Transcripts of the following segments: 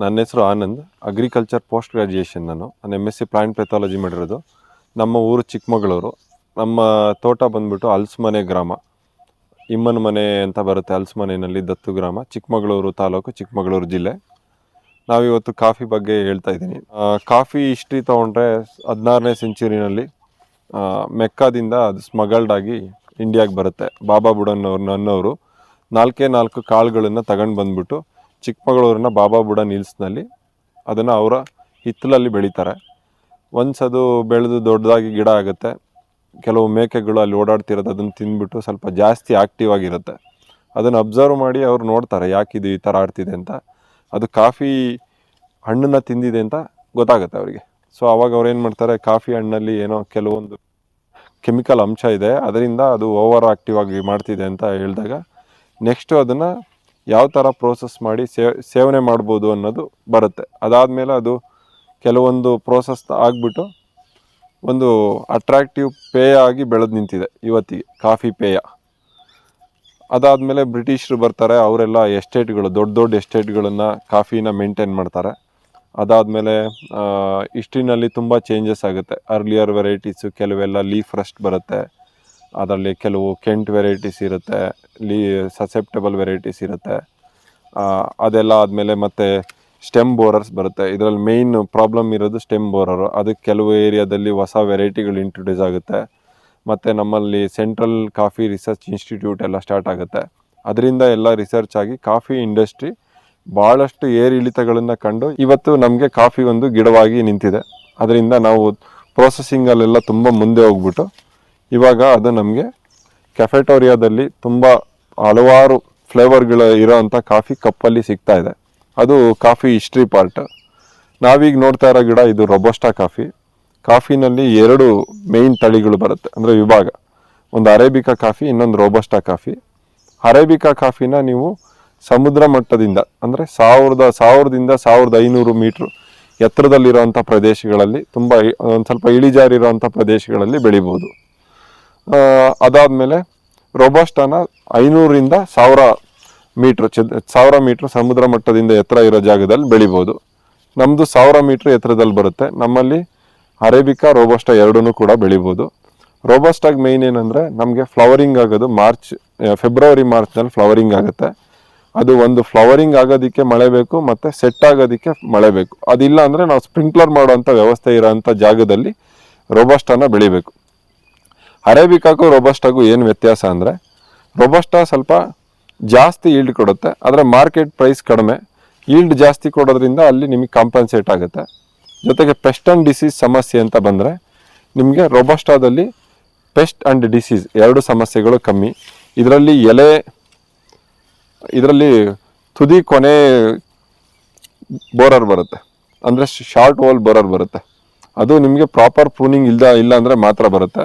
ನನ್ನ ಹೆಸರು Anand agriculture post graduation ನಾನು. ನಾನು M S C plant pathology ಮಾಡಿರೋದು. ನಮ್ಮ ಊರು ಚಿಕ್ಕಮಗಳೂರು. ನಮ್ಮ ತೋಟ ಬಂದ್ಬಿಟ್ಟು ಅಲ್ಸ್ಮನೆ ಗ್ರಾಮ. ಇಮ್ಮನ ಮನೆ ಅಂತ ಬರುತ್ತೆ, ಅಲ್ಸ್ಮನೆಯಲ್ಲಿ ದತ್ತು ಗ್ರಾಮ. ಚಿಕ್ಕಮಗಳೂರು ತಾಲೂಕು, ಚಿಕ್ಕಮಗಳೂರು ಜಿಲ್ಲೆ. ನಾವಿವತ್ತು ಕಾಫಿ ಬಗ್ಗೆ ಹೇಳ್ತಾ ಇದ್ದೀನಿ. ಕಾಫಿ ಹಿಸ್ಟ್ರಿ ತೊಗೊಂಡ್ರೆ ಹದಿನಾರನೇ ಸೆಂಚುರಿನಲ್ಲಿ ಮೆಕ್ಕಾದಿಂದ ಅದು ಸ್ಮಗಲ್ಡ್ ಆಗಿ ಇಂಡಿಯಾಗೆ ಬರುತ್ತೆ. ಬಾಬಾ ಬುಡನ್ ಅವ್ರು ನನ್ನವರು. ನಾಲ್ಕೇ ನಾಲ್ಕು ಕಾಳುಗಳನ್ನು ತಗೊಂಡು ಬಂದ್ಬಿಟ್ಟು ಚಿಕ್ಕಮಗಳೂರಿನ ಬಾಬಾ ಬುಡ ನಿಲ್ಸ್ನಲ್ಲಿ ಅದನ್ನು ಅವರ ಹಿತ್ತಲಲ್ಲಿ ಬೆಳೀತಾರೆ. ಒನ್ಸ್ ಅದು ಬೆಳೆದು ದೊಡ್ಡದಾಗಿ ಗಿಡ ಆಗುತ್ತೆ, ಕೆಲವು ಮೇಕೆಗಳು ಅಲ್ಲಿ ಓಡಾಡ್ತಿರೋದು ಅದನ್ನು ತಿಂದ್ಬಿಟ್ಟು ಸ್ವಲ್ಪ ಜಾಸ್ತಿ ಆ್ಯಕ್ಟಿವ್ ಆಗಿರುತ್ತೆ. ಅದನ್ನು ಅಬ್ಸರ್ವ್ ಮಾಡಿ ಅವ್ರು ನೋಡ್ತಾರೆ ಯಾಕೆ ಇದು ಈ ಥರ ಆಡ್ತಿದೆ ಅಂತ. ಅದು ಕಾಫಿ ಹಣ್ಣನ್ನು ತಿಂದಿದೆ ಅಂತ ಗೊತ್ತಾಗುತ್ತೆ ಅವರಿಗೆ. ಸೊ ಅವಾಗ ಅವ್ರು ಏನು ಮಾಡ್ತಾರೆ, ಕಾಫಿ ಹಣ್ಣಲ್ಲಿ ಏನೋ ಕೆಲವೊಂದು ಕೆಮಿಕಲ್ ಅಂಶ ಇದೆ, ಅದರಿಂದ ಅದು ಓವರ್ ಆಕ್ಟಿವ್ ಆಗಿ ಮಾಡ್ತಿದೆ ಅಂತ ಹೇಳಿದಾಗ ನೆಕ್ಸ್ಟು ಅದನ್ನು ಯಾವ ಥರ ಪ್ರೋಸೆಸ್ ಮಾಡಿ ಸೇವನೆ ಮಾಡ್ಬೋದು ಅನ್ನೋದು ಬರುತ್ತೆ. ಅದಾದಮೇಲೆ ಅದು ಕೆಲವೊಂದು ಪ್ರೋಸೆಸ್ ಆಗಿಬಿಟ್ಟು ಒಂದು ಅಟ್ರಾಕ್ಟಿವ್ ಪೇಯ ಆಗಿ ಬೆಳೆದು ನಿಂತಿದೆ ಇವತ್ತಿಗೆ, ಕಾಫಿ ಪೇಯ ಅದಾದಮೇಲೆ ಬ್ರಿಟಿಷರು ಬರ್ತಾರೆ, ಅವರೆಲ್ಲ ಎಸ್ಟೇಟ್ಗಳು, ದೊಡ್ಡ ದೊಡ್ಡ ಎಸ್ಟೇಟ್ಗಳನ್ನು ಕಾಫಿನ ಮೇಂಟೈನ್ ಮಾಡ್ತಾರೆ. ಅದಾದಮೇಲೆ ಹಿಸ್ಟ್ರಿನಲ್ಲಿ ತುಂಬ ಚೇಂಜಸ್ ಆಗುತ್ತೆ. ಅರ್ಲಿಯರ್ ವೆರೈಟೀಸು ಕೆಲವೆಲ್ಲ ಲೀಫ್ ರಸ್ಟ್ ಬರುತ್ತೆ. ಅದರಲ್ಲಿ ಕೆಲವು ಕೆಂಟ್ ವೆರೈಟೀಸ್ ಇರುತ್ತೆ. ಲೀ ಸಸೆಪ್ಟಬಲ್ ವೆರೈಟೀಸ್ ಇರುತ್ತೆ. ಅದೆಲ್ಲ ಆದಮೇಲೆ ಮತ್ತೆ ಸ್ಟೆಮ್ ಬೋರರ್ಸ್ ಬರುತ್ತೆ. ಇದರಲ್ಲಿ ಮೇಯ್ನ್ ಪ್ರಾಬ್ಲಮ್ ಇರೋದು ಸ್ಟೆಮ್ ಬೋರರು ಅದಕ್ಕೆ ಕೆಲವು ಏರಿಯಾದಲ್ಲಿ ಹೊಸ ವೆರೈಟಿಗಳು ಇಂಟ್ರೊಡ್ಯೂಸ್ ಆಗುತ್ತೆ. ಮತ್ತು ನಮ್ಮಲ್ಲಿ ಸೆಂಟ್ರಲ್ ಕಾಫಿ ರಿಸರ್ಚ್ ಇನ್ಸ್ಟಿಟ್ಯೂಟ್ ಎಲ್ಲ ಸ್ಟಾರ್ಟ್ ಆಗುತ್ತೆ. ಅದರಿಂದ ಎಲ್ಲ ರಿಸರ್ಚ್ ಆಗಿ ಕಾಫಿ ಇಂಡಸ್ಟ್ರಿ ಭಾಳಷ್ಟು ಏರಿಳಿತಗಳನ್ನು ಕಂಡು ಇವತ್ತು ನಮಗೆ ಕಾಫಿ ಒಂದು ಗಿಡವಾಗಿ ನಿಂತಿದೆ. ಅದರಿಂದ ನಾವು ಪ್ರೊಸೆಸಿಂಗಲ್ಲೆಲ್ಲ ತುಂಬ ಮುಂದೆ ಹೋಗ್ಬಿಟ್ಟು ಇವಾಗ ಅದು ನಮಗೆ ಕೆಫೆಟೋರಿಯಾದಲ್ಲಿ ತುಂಬ ಹಲವಾರು ಫ್ಲೇವರ್ಗಳು ಇರೋವಂಥ ಕಾಫಿ ಕಪ್ಪಲ್ಲಿ ಸಿಗ್ತಾ ಇದೆ. ಅದು ಕಾಫಿ ಹಿಸ್ಟ್ರಿ ಪಾರ್ಟ್ ನಾವೀಗ ನೋಡ್ತಾ ಇರೋ ಗಿಡ ಇದು ರೊಬಸ್ಟಾ ಕಾಫಿ ಕಾಫಿನಲ್ಲಿ ಎರಡು ಮೇಯ್ನ್ ತಳಿಗಳು ಬರುತ್ತೆ, ಅಂದರೆ ವಿಭಾಗ. ಒಂದು ಅರೇಬಿಕಾ ಕಾಫಿ ಇನ್ನೊಂದು ರೋಬಸ್ಟಾ ಕಾಫಿ ಅರೇಬಿಕಾ ಕಾಫಿನ ನೀವು ಸಮುದ್ರ ಮಟ್ಟದಿಂದ, ಅಂದರೆ ಸಾವಿರದ, ಸಾವಿರದಿಂದ ಸಾವಿರದ ಐನೂರು ಮೀಟ್ರ್ ಎತ್ತರದಲ್ಲಿರುವಂಥ ಪ್ರದೇಶಗಳಲ್ಲಿ ತುಂಬ, ಒಂದು ಸ್ವಲ್ಪ ಇಳಿಜಾರಿರುವಂಥ ಪ್ರದೇಶಗಳಲ್ಲಿ ಬೆಳಿಬೋದು. ಅದಾದ್ಮೇಲೆ ರೋಬಸ್ಟಾನ ಐನೂರಿಂದ ಸಾವಿರ ಮೀಟ್ರ್ ಚದ, ಸಾವಿರ ಮೀಟ್ರ್ ಸಮುದ್ರ ಮಟ್ಟದಿಂದ ಎತ್ತರ ಇರೋ ಜಾಗದಲ್ಲಿ ಬೆಳಿಬೋದು. ನಮ್ಮದು ಸಾವಿರ ಮೀಟ್ರ್ ಎತ್ತರದಲ್ಲಿ ಬರುತ್ತೆ. ನಮ್ಮಲ್ಲಿ ಅರೇಬಿಕಾ ರೋಬಸ್ಟಾ ಎರಡೂ ಕೂಡ ಬೆಳಿಬೋದು. ರೋಬಸ್ಟಾಗಿ ಮೇಯ್ನ್ ಏನಂದರೆ ನಮಗೆ ಫ್ಲವರಿಂಗ್ ಆಗೋದು ಮಾರ್ಚ್ ಫೆಬ್ರವರಿ ಮಾರ್ಚ್ನಲ್ಲಿ ಫ್ಲವರಿಂಗ್ ಆಗುತ್ತೆ. ಅದು ಒಂದು ಫ್ಲವರಿಂಗ್ ಆಗೋದಕ್ಕೆ ಮಳೆ ಬೇಕು ಮತ್ತು ಸೆಟ್ ಆಗೋದಕ್ಕೆ ಮಳೆ ಬೇಕು. ಅದಿಲ್ಲ ಅಂದರೆ ನಾವು ಸ್ಪ್ರಿಂಕ್ಲರ್ ಮಾಡೋವಂಥ ವ್ಯವಸ್ಥೆ ಇರೋಂಥ ಜಾಗದಲ್ಲಿ ರೋಬಸ್ಟಾನ ಬೆಳಿಬೇಕು. ಅರೇಬಿಕಾಗೂ ರೊಬಸ್ಟಾಗೂ ಏನು ವ್ಯತ್ಯಾಸ ಅಂದರೆ ರೊಬಸ್ಟಾ ಸ್ವಲ್ಪ ಜಾಸ್ತಿ ಈಲ್ಡ್ ಕೊಡುತ್ತೆ. ಆದರೆ ಮಾರ್ಕೆಟ್ ಪ್ರೈಸ್ ಕಡಿಮೆ ಈಲ್ಡ್ ಜಾಸ್ತಿ ಕೊಡೋದ್ರಿಂದ ಅಲ್ಲಿ ನಿಮಗೆ ಕಾಂಪನ್ಸೇಟ್ ಆಗುತ್ತೆ. ಜೊತೆಗೆ ಪೆಸ್ಟ್ ಆ್ಯಂಡ್ ಡಿಸೀಸ್ ಸಮಸ್ಯೆ ಅಂತ ಬಂದರೆ, ನಿಮಗೆ ರೊಬಸ್ಟಾದಲ್ಲಿ ಪೆಸ್ಟ್ ಆ್ಯಂಡ್ ಡಿಸೀಸ್ ಎರಡು ಸಮಸ್ಯೆಗಳು ಕಮ್ಮಿ. ಇದರಲ್ಲಿ ಎಲೆ, ಇದರಲ್ಲಿ ತುದಿ ಕೊನೆ ಬೋರರ್ ಬರುತ್ತೆ. ಅಂದರೆ ಶಾರ್ಟ್ ಹೋಲ್ ಬೋರರ್ ಬರುತ್ತೆ. ಅದು ನಿಮಗೆ ಪ್ರಾಪರ್ ಪ್ರೂನಿಂಗ್ ಇಲ್ದ ಇಲ್ಲ ಅಂದರೆ ಮಾತ್ರ ಬರುತ್ತೆ.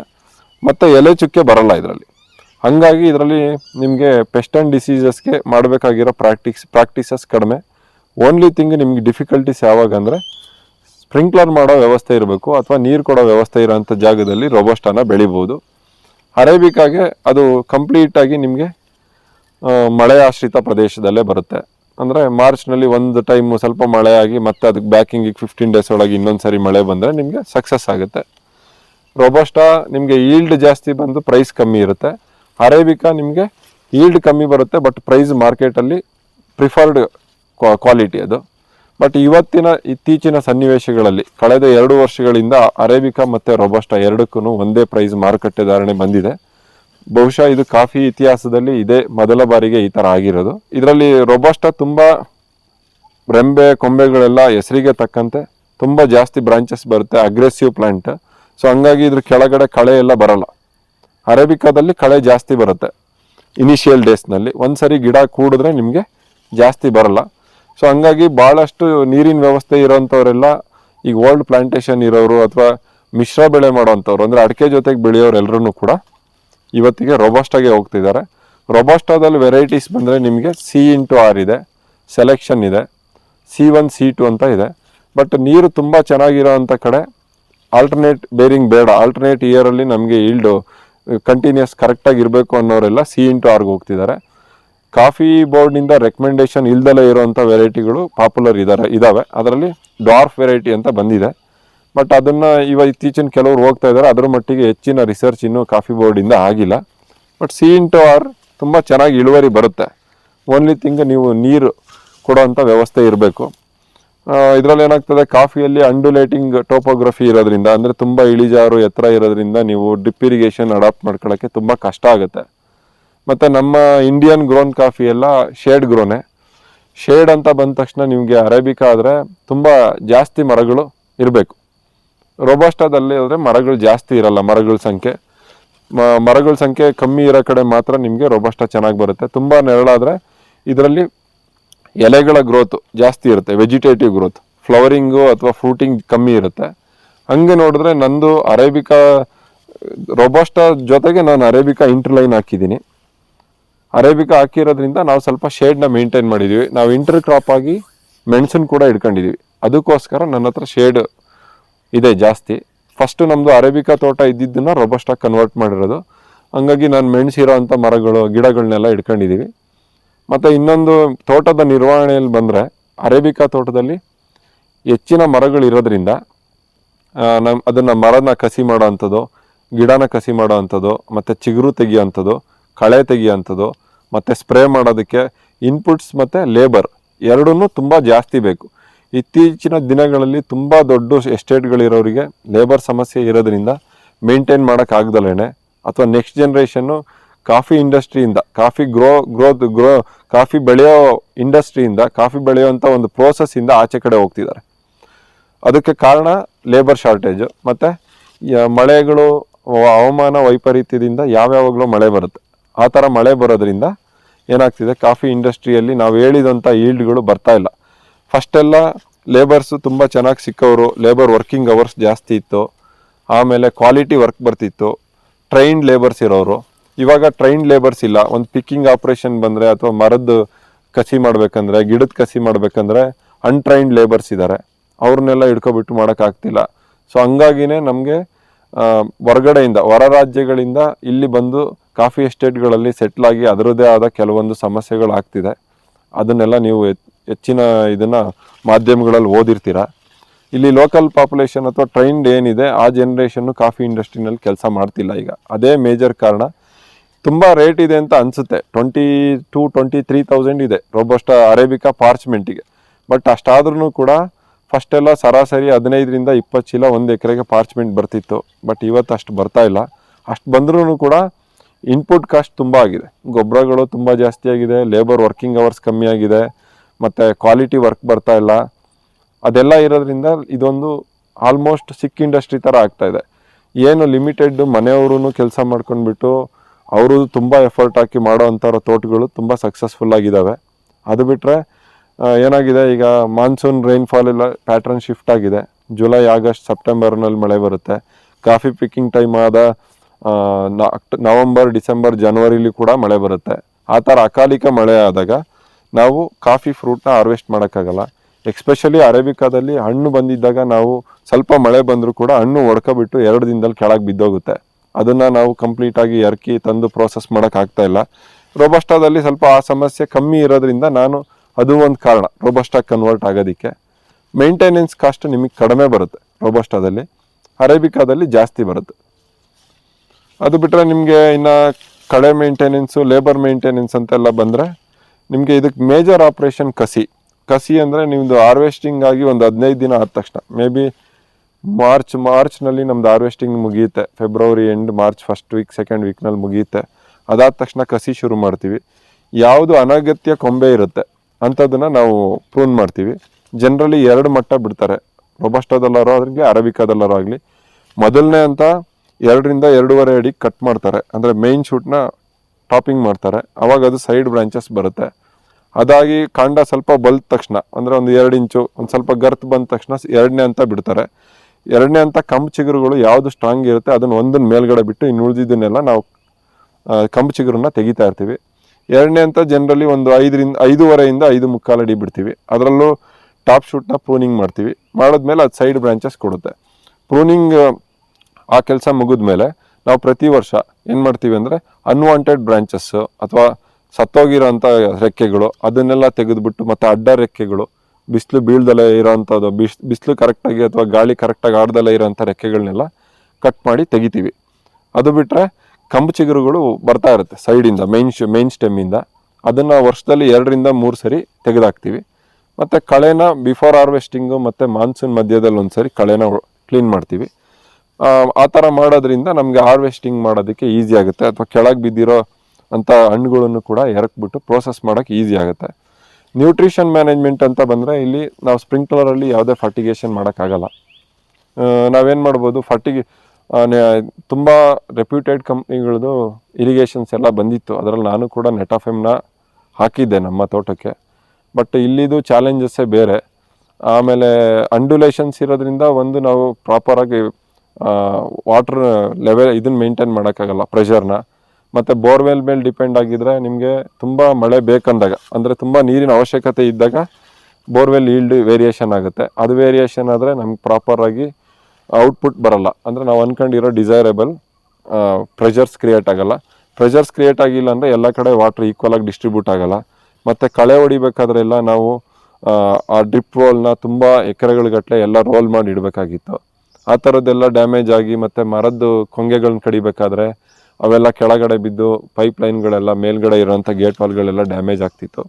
ಮತ್ತು ಎಲೆ ಚುಕ್ಕೆ ಬರಲ್ಲ ಇದರಲ್ಲಿ. ಹಾಗಾಗಿ ಇದರಲ್ಲಿ ನಿಮಗೆ ಪೆಸ್ಟ್ ಆ್ಯಂಡ್ ಡಿಸೀಸಸ್ಗೆ ಮಾಡಬೇಕಾಗಿರೋ ಪ್ರಾಕ್ಟಿಕ್ಸ್ ಪ್ರಾಕ್ಟೀಸಸ್ ಕಡಿಮೆ. ಓನ್ಲಿ ಥಿಂಗ್ ನಿಮಗೆ ಡಿಫಿಕಲ್ಟೀಸ್ ಯಾವಾಗ ಅಂದರೆ ಸ್ಪ್ರಿಂಕ್ಲರ್ ಮಾಡೋ ವ್ಯವಸ್ಥೆ ಇರಬೇಕು ಅಥವಾ ನೀರು ಕೊಡೋ ವ್ಯವಸ್ಥೆ ಇರೋಂಥ ಜಾಗದಲ್ಲಿ ರೊಬಸ್ಟಾನ ಬೆಳಿಬೋದು. ಅರೇಬಿಕಾಗೆ ಅದು ಕಂಪ್ಲೀಟಾಗಿ ನಿಮಗೆ ಮಳೆ ಆಶ್ರಿತ ಪ್ರದೇಶದಲ್ಲೇ ಬರುತ್ತೆ. ಅಂದರೆ ಮಾರ್ಚ್ನಲ್ಲಿ ಒಂದು ಟೈಮ್ ಸ್ವಲ್ಪ ಮಳೆ ಆಗಿ ಮತ್ತೆ ಅದಕ್ಕೆ ಬ್ಯಾಕಿಂಗಿಗೆ ಫಿಫ್ಟೀನ್ ಡೇಸ್ ಒಳಗೆ ಇನ್ನೊಂದು ಸರಿ ಮಳೆ ಬಂದರೆ ನಿಮಗೆ ಸಕ್ಸಸ್ ಆಗುತ್ತೆ. ರೊಬಸ್ಟಾ ನಿಮಗೆ ಈಲ್ಡ್ ಜಾಸ್ತಿ ಬಂದು ಪ್ರೈಸ್ ಕಮ್ಮಿ ಇರುತ್ತೆ. ಅರೇಬಿಕಾ ನಿಮಗೆ ಈಲ್ಡ್ ಕಮ್ಮಿ ಬರುತ್ತೆ ಬಟ್ ಪ್ರೈಸ್ ಮಾರ್ಕೆಟಲ್ಲಿ ಪ್ರಿಫರ್ಡ್ ಕ್ವಾಲಿಟಿ ಅದು. ಬಟ್ ಇವತ್ತಿನ, ಇತ್ತೀಚಿನ ಸನ್ನಿವೇಶಗಳಲ್ಲಿ, ಕಳೆದ ಎರಡು ವರ್ಷಗಳಿಂದ ಅರೇಬಿಕಾ ಮತ್ತು ರೊಬಸ್ಟಾ ಎರಡಕ್ಕೂ ಒಂದೇ ಪ್ರೈಸ್ ಮಾರುಕಟ್ಟೆ ಧಾರಣೆ ಬಂದಿದೆ. ಬಹುಶಃ ಇದು ಕಾಫಿ ಇತಿಹಾಸದಲ್ಲಿ ಇದೇ ಮೊದಲ ಬಾರಿಗೆ ಈ ಥರ ಆಗಿರೋದು. ಇದರಲ್ಲಿ ರೊಬಸ್ಟಾ ತುಂಬ ರೆಂಬೆ ಕೊಂಬೆಗಳೆಲ್ಲ ಹೆಸರಿಗೆ ತಕ್ಕಂತೆ ತುಂಬ ಜಾಸ್ತಿ ಬ್ರಾಂಚಸ್ ಬರುತ್ತೆ ಅಗ್ರೆಸಿವ್ ಪ್ಲಾಂಟ್ ಸೊ ಹಂಗಾಗಿ ಇದ್ರ ಕೆಳಗಡೆ ಕಳೆ ಎಲ್ಲ ಬರಲ್ಲ. ಅರೇಬಿಕಾದಲ್ಲಿ ಕಳೆ ಜಾಸ್ತಿ ಬರುತ್ತೆ. ಇನಿಷಿಯಲ್ ಡೇಸ್ನಲ್ಲಿ ಒಂದ್ಸರಿ ಗಿಡ ಕೂಡಿದ್ರೆ ನಿಮಗೆ ಜಾಸ್ತಿ ಬರಲ್ಲ. ಸೊ ಹಂಗಾಗಿ ಭಾಳಷ್ಟು ನೀರಿನ ವ್ಯವಸ್ಥೆ ಇರೋಂಥವರೆಲ್ಲ, ಈಗ ಓಲ್ಡ್ ಪ್ಲಾಂಟೇಶನ್ ಇರೋರು ಅಥವಾ ಮಿಶ್ರ ಬೆಳೆ ಮಾಡೋವಂಥವ್ರು, ಅಂದರೆ ಅಡಿಕೆ ಜೊತೆಗೆ ಬೆಳೆಯೋರೆಲ್ಲರೂ ಕೂಡ ಇವತ್ತಿಗೆ ರೊಬಸ್ಟಾಗೆ ಹೋಗ್ತಿದ್ದಾರೆ. ರೊಬಸ್ಟಾದಲ್ಲಿ ವೆರೈಟೀಸ್ ಬಂದರೆ ನಿಮಗೆ ಸಿ ಇಂಟು ಆರ್ ಇದೆ. ಸೆಲೆಕ್ಷನ್ ಇದೆ. ಸಿ ಒನ್ ಸಿ ಟು ಅಂತ ಇದೆ. ಬಟ್ ನೀರು ತುಂಬ ಚೆನ್ನಾಗಿರೋ ಅಂಥ ಕಡೆ ಆಲ್ಟರ್ನೇಟ್ ಬೇರಿಂಗ್ ಬೇಡ. ಆಲ್ಟರ್ನೇಟ್ ಇಯರಲ್ಲಿ ನಮಗೆ ಈಲ್ಡು ಕಂಟಿನ್ಯೂಸ್ ಕರೆಕ್ಟಾಗಿ ಇರಬೇಕು ಅನ್ನೋರೆಲ್ಲ ಸಿ ಇಂಟು ಆರ್ಗೆ ಹೋಗ್ತಿದ್ದಾರೆ. ಕಾಫಿ ಬೋರ್ಡ್ನಿಂದ ರೆಕಮೆಂಡೇಶನ್ ಇಲ್ದಲೇ ಇರೋವಂಥ ವೆರೈಟಿಗಳು ಪಾಪ್ಯುಲರ್ ಇದ್ದಾರೆ ಇದ್ದಾವೆ ಅದರಲ್ಲಿ ಡಾರ್ಫ್ ವೆರೈಟಿ ಅಂತ ಬಂದಿದೆ. ಬಟ್ ಅದನ್ನು ಇವ ಇತ್ತೀಚಿನ ಕೆಲವರು ಹೋಗ್ತಾ ಇದ್ದಾರೆ. ಅದರ ಮಟ್ಟಿಗೆ ಹೆಚ್ಚಿನ ರಿಸರ್ಚ್ ಇನ್ನೂ ಕಾಫಿ ಬೋರ್ಡಿಂದ ಆಗಿಲ್ಲ. ಬಟ್ ಸಿ ಇಂಟು ಆರ್ ತುಂಬ ಚೆನ್ನಾಗಿ ಇಳುವರಿ ಬರುತ್ತೆ. ಓನ್ಲಿ ತಿಂಗ್ ನೀವು ನೀರು ಕೊಡೋವಂಥ ವ್ಯವಸ್ಥೆ ಇರಬೇಕು. ಇದರಲ್ಲಿ ಏನಾಗ್ತದೆ, ಕಾಫಿಯಲ್ಲಿ ಅಂಡುಲೇಟಿಂಗ್ ಟೋಪೋಗ್ರಫಿ ಇರೋದ್ರಿಂದ, ಅಂದರೆ ತುಂಬ ಇಳಿಜಾರು ಎತ್ತರ ಇರೋದ್ರಿಂದ ನೀವು ಡ್ರಿಪ್ ಇರಿಗೇಷನ್ ಅಡಾಪ್ಟ್ ಮಾಡ್ಕೊಳ್ಳೋಕ್ಕೆ ತುಂಬ ಕಷ್ಟ ಆಗುತ್ತೆ. ಮತ್ತು ನಮ್ಮ ಇಂಡಿಯನ್ ಗ್ರೋನ್ ಕಾಫಿ ಎಲ್ಲ ಶೇಡ್ ಗ್ರೋನೆ ಶೇಡ್ ಅಂತ ಬಂದ ತಕ್ಷಣ ನಿಮಗೆ ಅರೇಬಿಕಾ ಆದರೆ ತುಂಬ ಜಾಸ್ತಿ ಮರಗಳು ಇರಬೇಕು. ರೋಬಸ್ಟಾದಲ್ಲಿ ಆದರೆ ಮರಗಳು ಜಾಸ್ತಿ ಇರಲ್ಲ, ಮರಗಳ ಸಂಖ್ಯೆ. ಮರಗಳ ಸಂಖ್ಯೆ ಕಮ್ಮಿ ಇರೋ ಕಡೆ ಮಾತ್ರ ನಿಮಗೆ ರೋಬಸ್ಟಾ ಚೆನ್ನಾಗಿ ಬರುತ್ತೆ. ತುಂಬ ನೆರಳಾದರೆ, ಇದರಲ್ಲಿ ಎಲೆಗಳ ಗ್ರೋತ್ ಜಾಸ್ತಿ ಇರುತ್ತೆ ವೆಜಿಟೇಟಿವ್ ಗ್ರೋತ್ ಫ್ಲವರಿಂಗು ಅಥವಾ ಫ್ರೂಟಿಂಗ್ ಕಮ್ಮಿ ಇರುತ್ತೆ. ಹಂಗೆ ನೋಡಿದ್ರೆ ನಂದು ಅರೇಬಿಕಾ ರೋಬಸ್ಟಾ ಜೊತೆಗೆ ನಾನು ಅರೇಬಿಕಾ ಇಂಟರ್ಲೈನ್ ಹಾಕಿದ್ದೀನಿ. ಅರೇಬಿಕಾ ಹಾಕಿರೋದ್ರಿಂದ ನಾವು ಸ್ವಲ್ಪ ಶೇಡ್ನ ಮೇಂಟೈನ್ ಮಾಡಿದ್ದೀವಿ ನಾವು ಇಂಟರ್ ಕ್ರಾಪ್ ಆಗಿ ಮೆಣಸನ್ನು ಕೂಡ ಇಟ್ಕೊಂಡಿದ್ದೀವಿ ಅದಕ್ಕೋಸ್ಕರ ನನ್ನ ಹತ್ರ ಶೇಡ್ ಇದೆ ಜಾಸ್ತಿ. ಫಸ್ಟ್ ನಮ್ಮದು ಅರೇಬಿಕಾ ತೋಟ ಇದ್ದಿದ್ದನ್ನು ರೊಬಸ್ಟಾಗಿ ಕನ್ವರ್ಟ್ ಮಾಡಿರೋದು. ಹಂಗಾಗಿ ನಾನು ಮೆಣಸಿರೋ ಅಂಥ ಮರಗಳು ಗಿಡಗಳನ್ನೆಲ್ಲ ಇಟ್ಕೊಂಡಿದ್ದೀವಿ ಮತ್ತು ಇನ್ನೊಂದು ತೋಟದ ನಿರ್ವಹಣೆಯಲ್ಲಿ ಬಂದರೆ ಅರೇಬಿಕಾ ತೋಟದಲ್ಲಿ ಹೆಚ್ಚಿನ ಮರಗಳು ಇರೋದ್ರಿಂದ ನಮ್ಮ ಅದನ್ನು ಮರನ ಕಸಿ ಮಾಡೋ ಅಂಥದ್ದು ಗಿಡನ ಕಸಿ ಮಾಡೋ ಅಂಥದ್ದು ಮತ್ತು ಚಿಗುರು ತೆಗಿಯೋಂಥದ್ದು ಕಳೆ ತೆಗಿಯೋಂಥದ್ದು ಮತ್ತು ಸ್ಪ್ರೇ ಮಾಡೋದಕ್ಕೆ ಇನ್ಪುಟ್ಸ್ ಮತ್ತು ಲೇಬರ್ ಎರಡೂ ತುಂಬ ಜಾಸ್ತಿ ಬೇಕು. ಇತ್ತೀಚಿನ ದಿನಗಳಲ್ಲಿ ತುಂಬ ದೊಡ್ಡ ಎಸ್ಟೇಟ್ಗಳಿರೋರಿಗೆ ಲೇಬರ್ ಸಮಸ್ಯೆ ಇರೋದ್ರಿಂದ ಮೇಂಟೈನ್ ಮಾಡೋಕ್ಕಾಗ್ದಲೇ ಅಥವಾ ನೆಕ್ಸ್ಟ್ ಜನ್ರೇಷನ್ನು coffee ಇಂಡಸ್ಟ್ರಿಯಿಂದ, coffee grow, growth, grow, coffee ಬೆಳೆಯೋ ಇಂಡಸ್ಟ್ರಿಯಿಂದ, ಕಾಫಿ ಬೆಳೆಯುವಂಥ ಒಂದು ಪ್ರೋಸೆಸ್ಸಿಂದ ಆಚೆ ಕಡೆ ಹೋಗ್ತಿದ್ದಾರೆ. ಅದಕ್ಕೆ ಕಾರಣ ಲೇಬರ್ ಶಾರ್ಟೇಜು ಮತ್ತು ಮಳೆಗಳು ಹವಾಮಾನ ವೈಪರೀತ್ಯದಿಂದ ಯಾವ್ಯಾವಾಗಲೂ ಮಳೆ ಬರುತ್ತೆ. ಆ ಥರ ಮಳೆ ಬರೋದ್ರಿಂದ ಏನಾಗ್ತಿದೆ, ಕಾಫಿ ಇಂಡಸ್ಟ್ರಿಯಲ್ಲಿ ನಾವು ಹೇಳಿದಂಥ ಈಲ್ಡ್ಗಳು ಬರ್ತಾ ಇಲ್ಲ. ಫಸ್ಟೆಲ್ಲ ಲೇಬರ್ಸು ತುಂಬ ಚೆನ್ನಾಗಿ ಸಿಕ್ಕವರು ಲೇಬರ್ ವರ್ಕಿಂಗ್ ಅವರ್ಸ್ ಜಾಸ್ತಿ ಇತ್ತು. ಆಮೇಲೆ ಕ್ವಾಲಿಟಿ ವರ್ಕ್ ಬರ್ತಿತ್ತು. ಟ್ರೈನ್ಡ್ ಲೇಬರ್ಸ್ ಇರೋರು ಇವಾಗ ಟ್ರೈನ್ ಲೇಬರ್ಸ್ ಇಲ್ಲ. ಒಂದು ಪಿಕ್ಕಿಂಗ್ ಆಪ್ರೇಷನ್ ಬಂದರೆ ಅಥವಾ ಮರದ್ದು ಕಸಿ ಮಾಡಬೇಕಂದ್ರೆ, ಗಿಡದ ಕಸಿ ಮಾಡಬೇಕಂದ್ರೆ ಅನ್ಟ್ರೈನ್ಡ್ ಲೇಬರ್ಸ್ ಇದ್ದಾರೆ ಅವ್ರನ್ನೆಲ್ಲ ಹಿಡ್ಕೊಬಿಟ್ಟು ಮಾಡೋಕ್ಕಾಗ್ತಿಲ್ಲ ಸೊ ಹಂಗಾಗಿನೇ ನಮಗೆ ಹೊರಗಡೆಯಿಂದ, ಹೊರ ರಾಜ್ಯಗಳಿಂದ ಇಲ್ಲಿ ಬಂದು ಕಾಫಿ ಎಸ್ಟೇಟ್ಗಳಲ್ಲಿ ಸೆಟ್ಲಾಗಿ ಆಗಿ ಅದರದ್ದೇ ಆದ ಕೆಲವೊಂದು ಸಮಸ್ಯೆಗಳು ಆಗ್ತಿದೆ. ಅದನ್ನೆಲ್ಲ ನೀವು ಹೆಚ್- ಹೆಚ್ಚಿನ ಇದನ್ನು ಮಾಧ್ಯಮಗಳಲ್ಲಿ ಓದಿರ್ತೀರ. ಇಲ್ಲಿ ಲೋಕಲ್ ಪಾಪ್ಯುಲೇಷನ್ ಅಥವಾ ಟ್ರೈನ್ಡ್ ಏನಿದೆ, ಆ ಜನ್ರೇಷನ್ನು ಕಾಫಿ ಇಂಡಸ್ಟ್ರಿನಲ್ಲಿ ಕೆಲಸ ಮಾಡ್ತಿಲ್ಲ ಈಗ. ಅದೇ ಮೇಜರ್ ಕಾರಣ. ತುಂಬ ರೇಟ್ ಇದೆ ಅಂತ ಅನಿಸುತ್ತೆ. Twenty two twenty three thousand ಇದೆ ರೋಬೋಸ್ಟ ಅರೇಬಿಕಾ ಪಾರ್ಚ್ಮೆಂಟಿಗೆ ಬಟ್ ಅಷ್ಟಾದ್ರೂ ಕೂಡ ಫಸ್ಟೆಲ್ಲ ಸರಾಸರಿ ಹದಿನೈದರಿಂದ ಇಪ್ಪತ್ತು ಚೀಲ ಒಂದು ಎಕರೆಗೆ ಪಾರ್ಚ್ಮೆಂಟ್ ಬರ್ತಿತ್ತು. ಬಟ್ ಇವತ್ತು ಅಷ್ಟು ಬರ್ತಾ ಇಲ್ಲ. ಅಷ್ಟು ಬಂದ್ರೂ ಕೂಡ ಇನ್ಪುಟ್ ಕಾಸ್ಟ್ ತುಂಬ ಆಗಿದೆ. ಗೊಬ್ಬರಗಳು ತುಂಬ ಜಾಸ್ತಿ ಆಗಿದೆ. ಲೇಬರ್ ವರ್ಕಿಂಗ್ ಅವರ್ಸ್ ಕಮ್ಮಿ ಆಗಿದೆ. ಮತ್ತು ಕ್ವಾಲಿಟಿ ವರ್ಕ್ ಬರ್ತಾ ಇಲ್ಲ. ಅದೆಲ್ಲ ಇರೋದ್ರಿಂದ ಇದೊಂದು ಆಲ್ಮೋಸ್ಟ್ ಸಿಕ್ ಇಂಡಸ್ಟ್ರಿ ಥರ ಆಗ್ತಾ ಇದೆ. ಏನು ಲಿಮಿಟೆಡ್ ಮನೆಯವ್ರೂ ಕೆಲಸ ಮಾಡ್ಕೊಂಡ್ಬಿಟ್ಟು ಅವರು ತುಂಬ ಎಫರ್ಟ್ ಹಾಕಿ ಮಾಡೋ ಅಂಥವ್ರ ತೋಟಗಳು ತುಂಬ ಸಕ್ಸಸ್ಫುಲ್ ಆಗಿದ್ದಾವೆ ಅದು ಬಿಟ್ಟರೆ ಏನಾಗಿದೆ, ಈಗ ಮಾನ್ಸೂನ್ ರೈನ್ಫಾಲ್ ಎಲ್ಲ ಪ್ಯಾಟ್ರನ್ ಶಿಫ್ಟ್ ಆಗಿದೆ. ಜುಲೈ ಆಗಸ್ಟ್ ಸೆಪ್ಟೆಂಬರ್ನಲ್ಲಿ ಮಳೆ ಬರುತ್ತೆ. ಕಾಫಿ ಪಿಕ್ಕಿಂಗ್ ಟೈಮ್ ಆದ ನವಂಬರ್ ಡಿಸೆಂಬರ್ ಜನವರಿಲಿ ಕೂಡ ಮಳೆ ಬರುತ್ತೆ. ಆ ಥರ ಅಕಾಲಿಕ ಮಳೆ ಆದಾಗ ನಾವು ಕಾಫಿ ಫ್ರೂಟ್ನ ಹಾರ್ವೆಸ್ಟ್ ಮಾಡೋಕ್ಕಾಗಲ್ಲ. ಎಕ್ಸ್ಪೆಷಲಿ ಅರೇಬಿಕಾದಲ್ಲಿ ಹಣ್ಣು ಬಂದಿದ್ದಾಗ ನಾವು ಸ್ವಲ್ಪ ಮಳೆ ಬಂದರೂ ಕೂಡ ಹಣ್ಣು ಒಡ್ಕೊಬಿಟ್ಟು ಎರಡು ದಿನದಲ್ಲಿ ಕೆಳಗೆ ಬಿದ್ದೋಗುತ್ತೆ. ಅದನ್ನು ನಾವು ಕಂಪ್ಲೀಟಾಗಿ ಎರಕಿ ತಂದು ಪ್ರೋಸೆಸ್ ಮಾಡೋಕ್ಕಾಗ್ತಾ ಇಲ್ಲ. ರೋಬಸ್ಟಾದಲ್ಲಿ ಸ್ವಲ್ಪ ಆ ಸಮಸ್ಯೆ ಕಮ್ಮಿ ಇರೋದ್ರಿಂದ ನಾನು ಅದು ಒಂದು ಕಾರಣ ರೋಬಸ್ಟಾಗಿ ಕನ್ವರ್ಟ್ ಆಗೋದಕ್ಕೆ. ಮೇಂಟೆನೆನ್ಸ್ ಕಾಸ್ಟ್ ನಿಮಗೆ ಕಡಿಮೆ ಬರುತ್ತೆ ರೋಬಸ್ಟಾದಲ್ಲಿ ಅರೇಬಿಕಾದಲ್ಲಿ ಜಾಸ್ತಿ ಬರುತ್ತೆ. ಅದು ಬಿಟ್ಟರೆ ನಿಮಗೆ ಇನ್ನು ಕಳೆ ಮೇಂಟೆನೆನ್ಸು ಲೇಬರ್ ಮೇಂಟೆನೆನ್ಸ್ ಅಂತೆಲ್ಲ ಬಂದರೆ ನಿಮಗೆ ಇದಕ್ಕೆ ಮೇಜರ್ ಆಪ್ರೇಷನ್ ಕಸಿ. ಕಸಿ ಅಂದರೆ ನಿಮ್ಮದು ಹಾರ್ವೆಸ್ಟಿಂಗ್ ಆಗಿ ಒಂದು ಹದಿನೈದು ದಿನ ಆದ ತಕ್ಷಣ. ಮೇ ಬಿ ಮಾರ್ಚ್, ಮಾರ್ಚ್ನಲ್ಲಿ ನಮ್ದು ಹಾರ್ವೆಸ್ಟಿಂಗ್ ಮುಗಿಯುತ್ತೆ. February end March first week second ವೀಕ್ನಲ್ಲಿ ಮುಗಿಯುತ್ತೆ. ಅದಾದ ತಕ್ಷಣ ಕಸಿ ಶುರು ಮಾಡ್ತೀವಿ. ಯಾವುದು ಅನಗತ್ಯ ಕೊಂಬೆ ಇರುತ್ತೆ, ಅಂಥದ್ದನ್ನು ನಾವು ಪ್ರೂನ್ ಮಾಡ್ತೀವಿ. ಜನರಲಿ ಎರಡು ಮಟ್ಟ ಬಿಡ್ತಾರೆ. ರೊಬಸ್ಟಾದಲ್ಲಾರೋ ಆಗಲಿ ಅರಬಿಕಾದಲ್ಲಾರೋ ಆಗಲಿ. ಮೊದಲನೇ ಅಂತ ಎರಡರಿಂದ ಎರಡೂವರೆ ಅಡಿ ಕಟ್ ಮಾಡ್ತಾರೆ. ಅಂದರೆ ಮೇಯ್ನ್ ಶೂಟ್ನ ಟಾಪಿಂಗ್ ಮಾಡ್ತಾರೆ. ಅವಾಗ ಅದು ಸೈಡ್ ಬ್ರಾಂಚಸ್ ಬರುತ್ತೆ. ಅದಾಗಿ ಕಾಂಡ ಸ್ವಲ್ಪ ಬಲ್ದ ತಕ್ಷಣ, ಅಂದರೆ ಒಂದು ಎರಡು ಇಂಚು, ಒಂದು ಸ್ವಲ್ಪ ಗರ್ತ್ ಬಂದ ತಕ್ಷಣ ಎರಡನೇ ಅಂತ ಬಿಡ್ತಾರೆ. ಎರಡನೇ ಅಂತ ಕಂಬ ಚಿಗುರುಗಳು ಯಾವುದು ಸ್ಟ್ರಾಂಗ್ ಇರುತ್ತೆ ಅದನ್ನು ಒಂದನ್ನು ಮೇಲ್ಗಡೆ ಬಿಟ್ಟು ಇನ್ನು ಉಳಿದಿದ್ದನ್ನೆಲ್ಲ ನಾವು ಕಂಬ ಚಿಗುರನ್ನ ತೆಗಿತಾ ಇರ್ತೀವಿ. ಎರಡನೇ ಅಂತ ಜನರಲಿ ಒಂದು ಐದರಿಂದ, ಐದೂವರೆಯಿಂದ ಐದು ಮುಕ್ಕಾಲು ಅಡಿ ಬಿಡ್ತೀವಿ. ಅದರಲ್ಲೂ ಟಾಪ್ ಶೂಟ್ನ ಪ್ರೂನಿಂಗ್ ಮಾಡ್ತೀವಿ. ಮಾಡಿದ್ಮೇಲೆ ಅದು ಸೈಡ್ ಬ್ರಾಂಚಸ್ ಕೊಡುತ್ತೆ. ಪ್ರೂನಿಂಗ್ ಆ ಕೆಲಸ ಮುಗಿದ್ಮೇಲೆ ನಾವು ಪ್ರತಿ ವರ್ಷ ಏನು ಮಾಡ್ತೀವಿ ಅಂದರೆ ಅನ್ವಾಂಟೆಡ್ ಬ್ರಾಂಚಸ್ಸು ಅಥವಾ ಸತ್ತೋಗಿರೋಂಥ ರೆಕ್ಕೆಗಳು ಅದನ್ನೆಲ್ಲ ತೆಗೆದುಬಿಟ್ಟು ಮತ್ತು ಅಡ್ಡ ರೆಕ್ಕೆಗಳು ಬಿಸಿಲು ಬೀಳ್ದಲೇ ಇರೋವಂಥದ್ದು ಬಿಸ್, ಬಿಸಿಲು ಕರೆಕ್ಟಾಗಿ ಅಥವಾ ಗಾಳಿ ಕರೆಕ್ಟಾಗಿ ಆಡ್ದಲೇ ಇರೋಂಥ ರೆಕ್ಕೆಗಳನ್ನೆಲ್ಲ ಕಟ್ ಮಾಡಿ ತೆಗಿತೀವಿ. ಅದು ಬಿಟ್ಟರೆ ಕಂಬ ಚಿಗುರುಗಳು ಬರ್ತಾ ಇರುತ್ತೆ ಸೈಡಿಂದ ಮೈನ್ ಶ್ ಮೈನ್ ಸ್ಟೆಮ್ಮಿಂದ ಅದನ್ನು ವರ್ಷದಲ್ಲಿ ಎರಡರಿಂದ ಮೂರು ಸರಿ ತೆಗೆದಾಕ್ತೀವಿ. ಮತ್ತು ಕಳೆನ ಬಿಫೋರ್ ಹಾರ್ವೆಸ್ಟಿಂಗು ಮತ್ತು ಮಾನ್ಸೂನ್ ಮಧ್ಯದಲ್ಲಿ ಒಂದು ಸರಿ ಕಳೆನ ಕ್ಲೀನ್ ಮಾಡ್ತೀವಿ. ಆ ಥರ ಮಾಡೋದ್ರಿಂದ ನಮಗೆ ಹಾರ್ವೆಸ್ಟಿಂಗ್ ಮಾಡೋದಕ್ಕೆ ಈಸಿ ಆಗುತ್ತೆ. ಅಥವಾ ಕೆಳಗೆ ಬಿದ್ದಿರೋ ಅಂಥ ಹಣ್ಣುಗಳನ್ನು ಕೂಡ ಎರಕ್ಬಿಟ್ಟು ಪ್ರೋಸೆಸ್ ಮಾಡೋಕ್ಕೆ ಈಸಿ ಆಗುತ್ತೆ. ನ್ಯೂಟ್ರಿಷನ್ ಮ್ಯಾನೇಜ್ಮೆಂಟ್ ಅಂತ ಬಂದರೆ ಇಲ್ಲಿ ನಾವು ಸ್ಪ್ರಿಂಕ್ಲರಲ್ಲಿ ಯಾವುದೇ ಫರ್ಟಿಗೇಷನ್ ಮಾಡೋಕ್ಕಾಗಲ್ಲ. ನಾವೇನು ಮಾಡ್ಬೋದು ಫರ್ಟಿಗೆ ತುಂಬ ರೆಪ್ಯೂಟೆಡ್ ಕಂಪ್ನಿಗಳದು ಇರಿಗೇಷನ್ಸ್ ಎಲ್ಲ ಬಂದಿತ್ತು. ಅದರಲ್ಲಿ ನಾನು ಕೂಡ ನೆಟಾಫೆಮ್ನ ಹಾಕಿದ್ದೆ ನಮ್ಮ ತೋಟಕ್ಕೆ. ಬಟ್ ಇಲ್ಲಿದು ಚಾಲೆಂಜಸ್ಸೇ ಬೇರೆ. ಆಮೇಲೆ ಅಂಡುಲೇಷನ್ಸ್ ಇರೋದ್ರಿಂದ ಒಂದು ನಾವು ಪ್ರಾಪರಾಗಿ ವಾಟ್ರ್ ಲೆವೆಲ್ ಇದನ್ನು ಮೇಂಟೈನ್ ಮಾಡೋಕ್ಕಾಗಲ್ಲ ಪ್ರೆಷರ್ನ ಮತ್ತು ಬೋರ್ವೆಲ್ ಮೇಲೆ ಡಿಪೆಂಡ್ ಆಗಿದ್ರೆ ನಿಮಗೆ ತುಂಬ ಮಳೆ ಬೇಕಂದಾಗ ಅಂದರೆ ತುಂಬ ನೀರಿನ ಅವಶ್ಯಕತೆ ಇದ್ದಾಗ ಬೋರ್ವೆಲ್ ಈಲ್ಡ್ ವೇರಿಯೇಷನ್ ಆಗುತ್ತೆ. ಅದು ವೇರಿಯೇಷನ್ ಆದರೆ ನಮ್ಗೆ ಪ್ರಾಪರಾಗಿ ಔಟ್ಪುಟ್ ಬರಲ್ಲ. ಅಂದರೆ ನಾವು ಅನ್ಕೊಂಡಿರೋ ಡಿಸೈರೇಬಲ್ ಪ್ರೆಷರ್ಸ್ ಕ್ರಿಯೇಟ್ ಆಗಲ್ಲ. ಪ್ರೆಷರ್ಸ್ ಕ್ರಿಯೇಟ್ ಆಗಿಲ್ಲ ಅಂದರೆ ಎಲ್ಲ ಕಡೆ ವಾಟ್ರ್ ಈಕ್ವಲ್ ಆಗಿ ಡಿಸ್ಟ್ರಿಬ್ಯೂಟ್ ಆಗಲ್ಲ. ಮತ್ತು ಕಳೆ ಹೊಡಿಬೇಕಾದ್ರೆಲ್ಲ ನಾವು ಆ, ಆ ಡ್ರಿಪ್ ರೋಲ್ನ ತುಂಬ ಎಕರೆಗಳಗಟ್ಟಲೆ ಎಲ್ಲ ರೋಲ್ ಮಾಡಿ ಇಡಬೇಕಾಗಿತ್ತು. ಆ ಥರದ್ದೆಲ್ಲ ಡ್ಯಾಮೇಜ್ ಆಗಿ ಮತ್ತು ಮರದ್ದು ಕೊಂಗೆಗಳನ್ನ ಕಡಿಬೇಕಾದ್ರೆ ಅವೆಲ್ಲ ಕೆಳಗಡೆ ಬಿದ್ದು ಪೈಪ್ ಲೈನ್ಗಳೆಲ್ಲ ಮೇಲ್ಗಡೆ ಇರೋಂಥ ಗೇಟ್ ವಾಲ್ಗಳೆಲ್ಲ ಡ್ಯಾಮೇಜ್ ಆಗ್ತಿತ್ತು.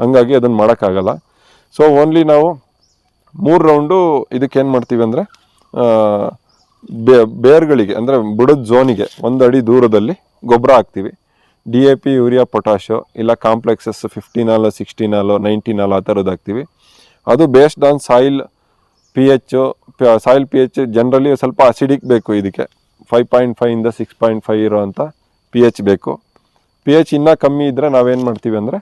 ಹಂಗಾಗಿ ಅದನ್ನು ಮಾಡೋಕ್ಕಾಗಲ್ಲ. ಸೊ, ಓನ್ಲಿ ನಾವು ಮೂರು ರೌಂಡು ಇದಕ್ಕೇನು ಮಾಡ್ತೀವಿ ಅಂದರೆ ಬೇ, ಬೇರ್ಗಳಿಗೆ ಅಂದರೆ ಬುಡದ ಝೋನಿಗೆ ಒಂದು ಅಡಿ ದೂರದಲ್ಲಿ ಗೊಬ್ಬರ ಹಾಕ್ತೀವಿ. D A P, urea potash ಇಲ್ಲ ಕಾಂಪ್ಲೆಕ್ಸಸ್ ಫಿಫ್ಟೀನಾಲು, ಸಿಕ್ಸ್ಟೀನಾಲು ನೈನ್ಟೀನಾಲು ಆ ಥರದ್ದು ಹಾಕ್ತೀವಿ. ಅದು based on soil P H soil P H generally ಸ್ವಲ್ಪ ಅಸಿಡಿಕ್ ಬೇಕು ಇದಕ್ಕೆ. ಫೈವ್ ಪಾಯಿಂಟ್ ಫೈವಿಂದ ಸಿಕ್ಸ್ ಪಾಯಿಂಟ್ ಫೈವ್ ಇರೋವಂಥ ಪಿ ಎಚ್ ಬೇಕು. ಪಿ ಎಚ್ ಇನ್ನೂ ಕಮ್ಮಿ ಇದ್ದರೆ ನಾವೇನು ಮಾಡ್ತೀವಿ ಅಂದರೆ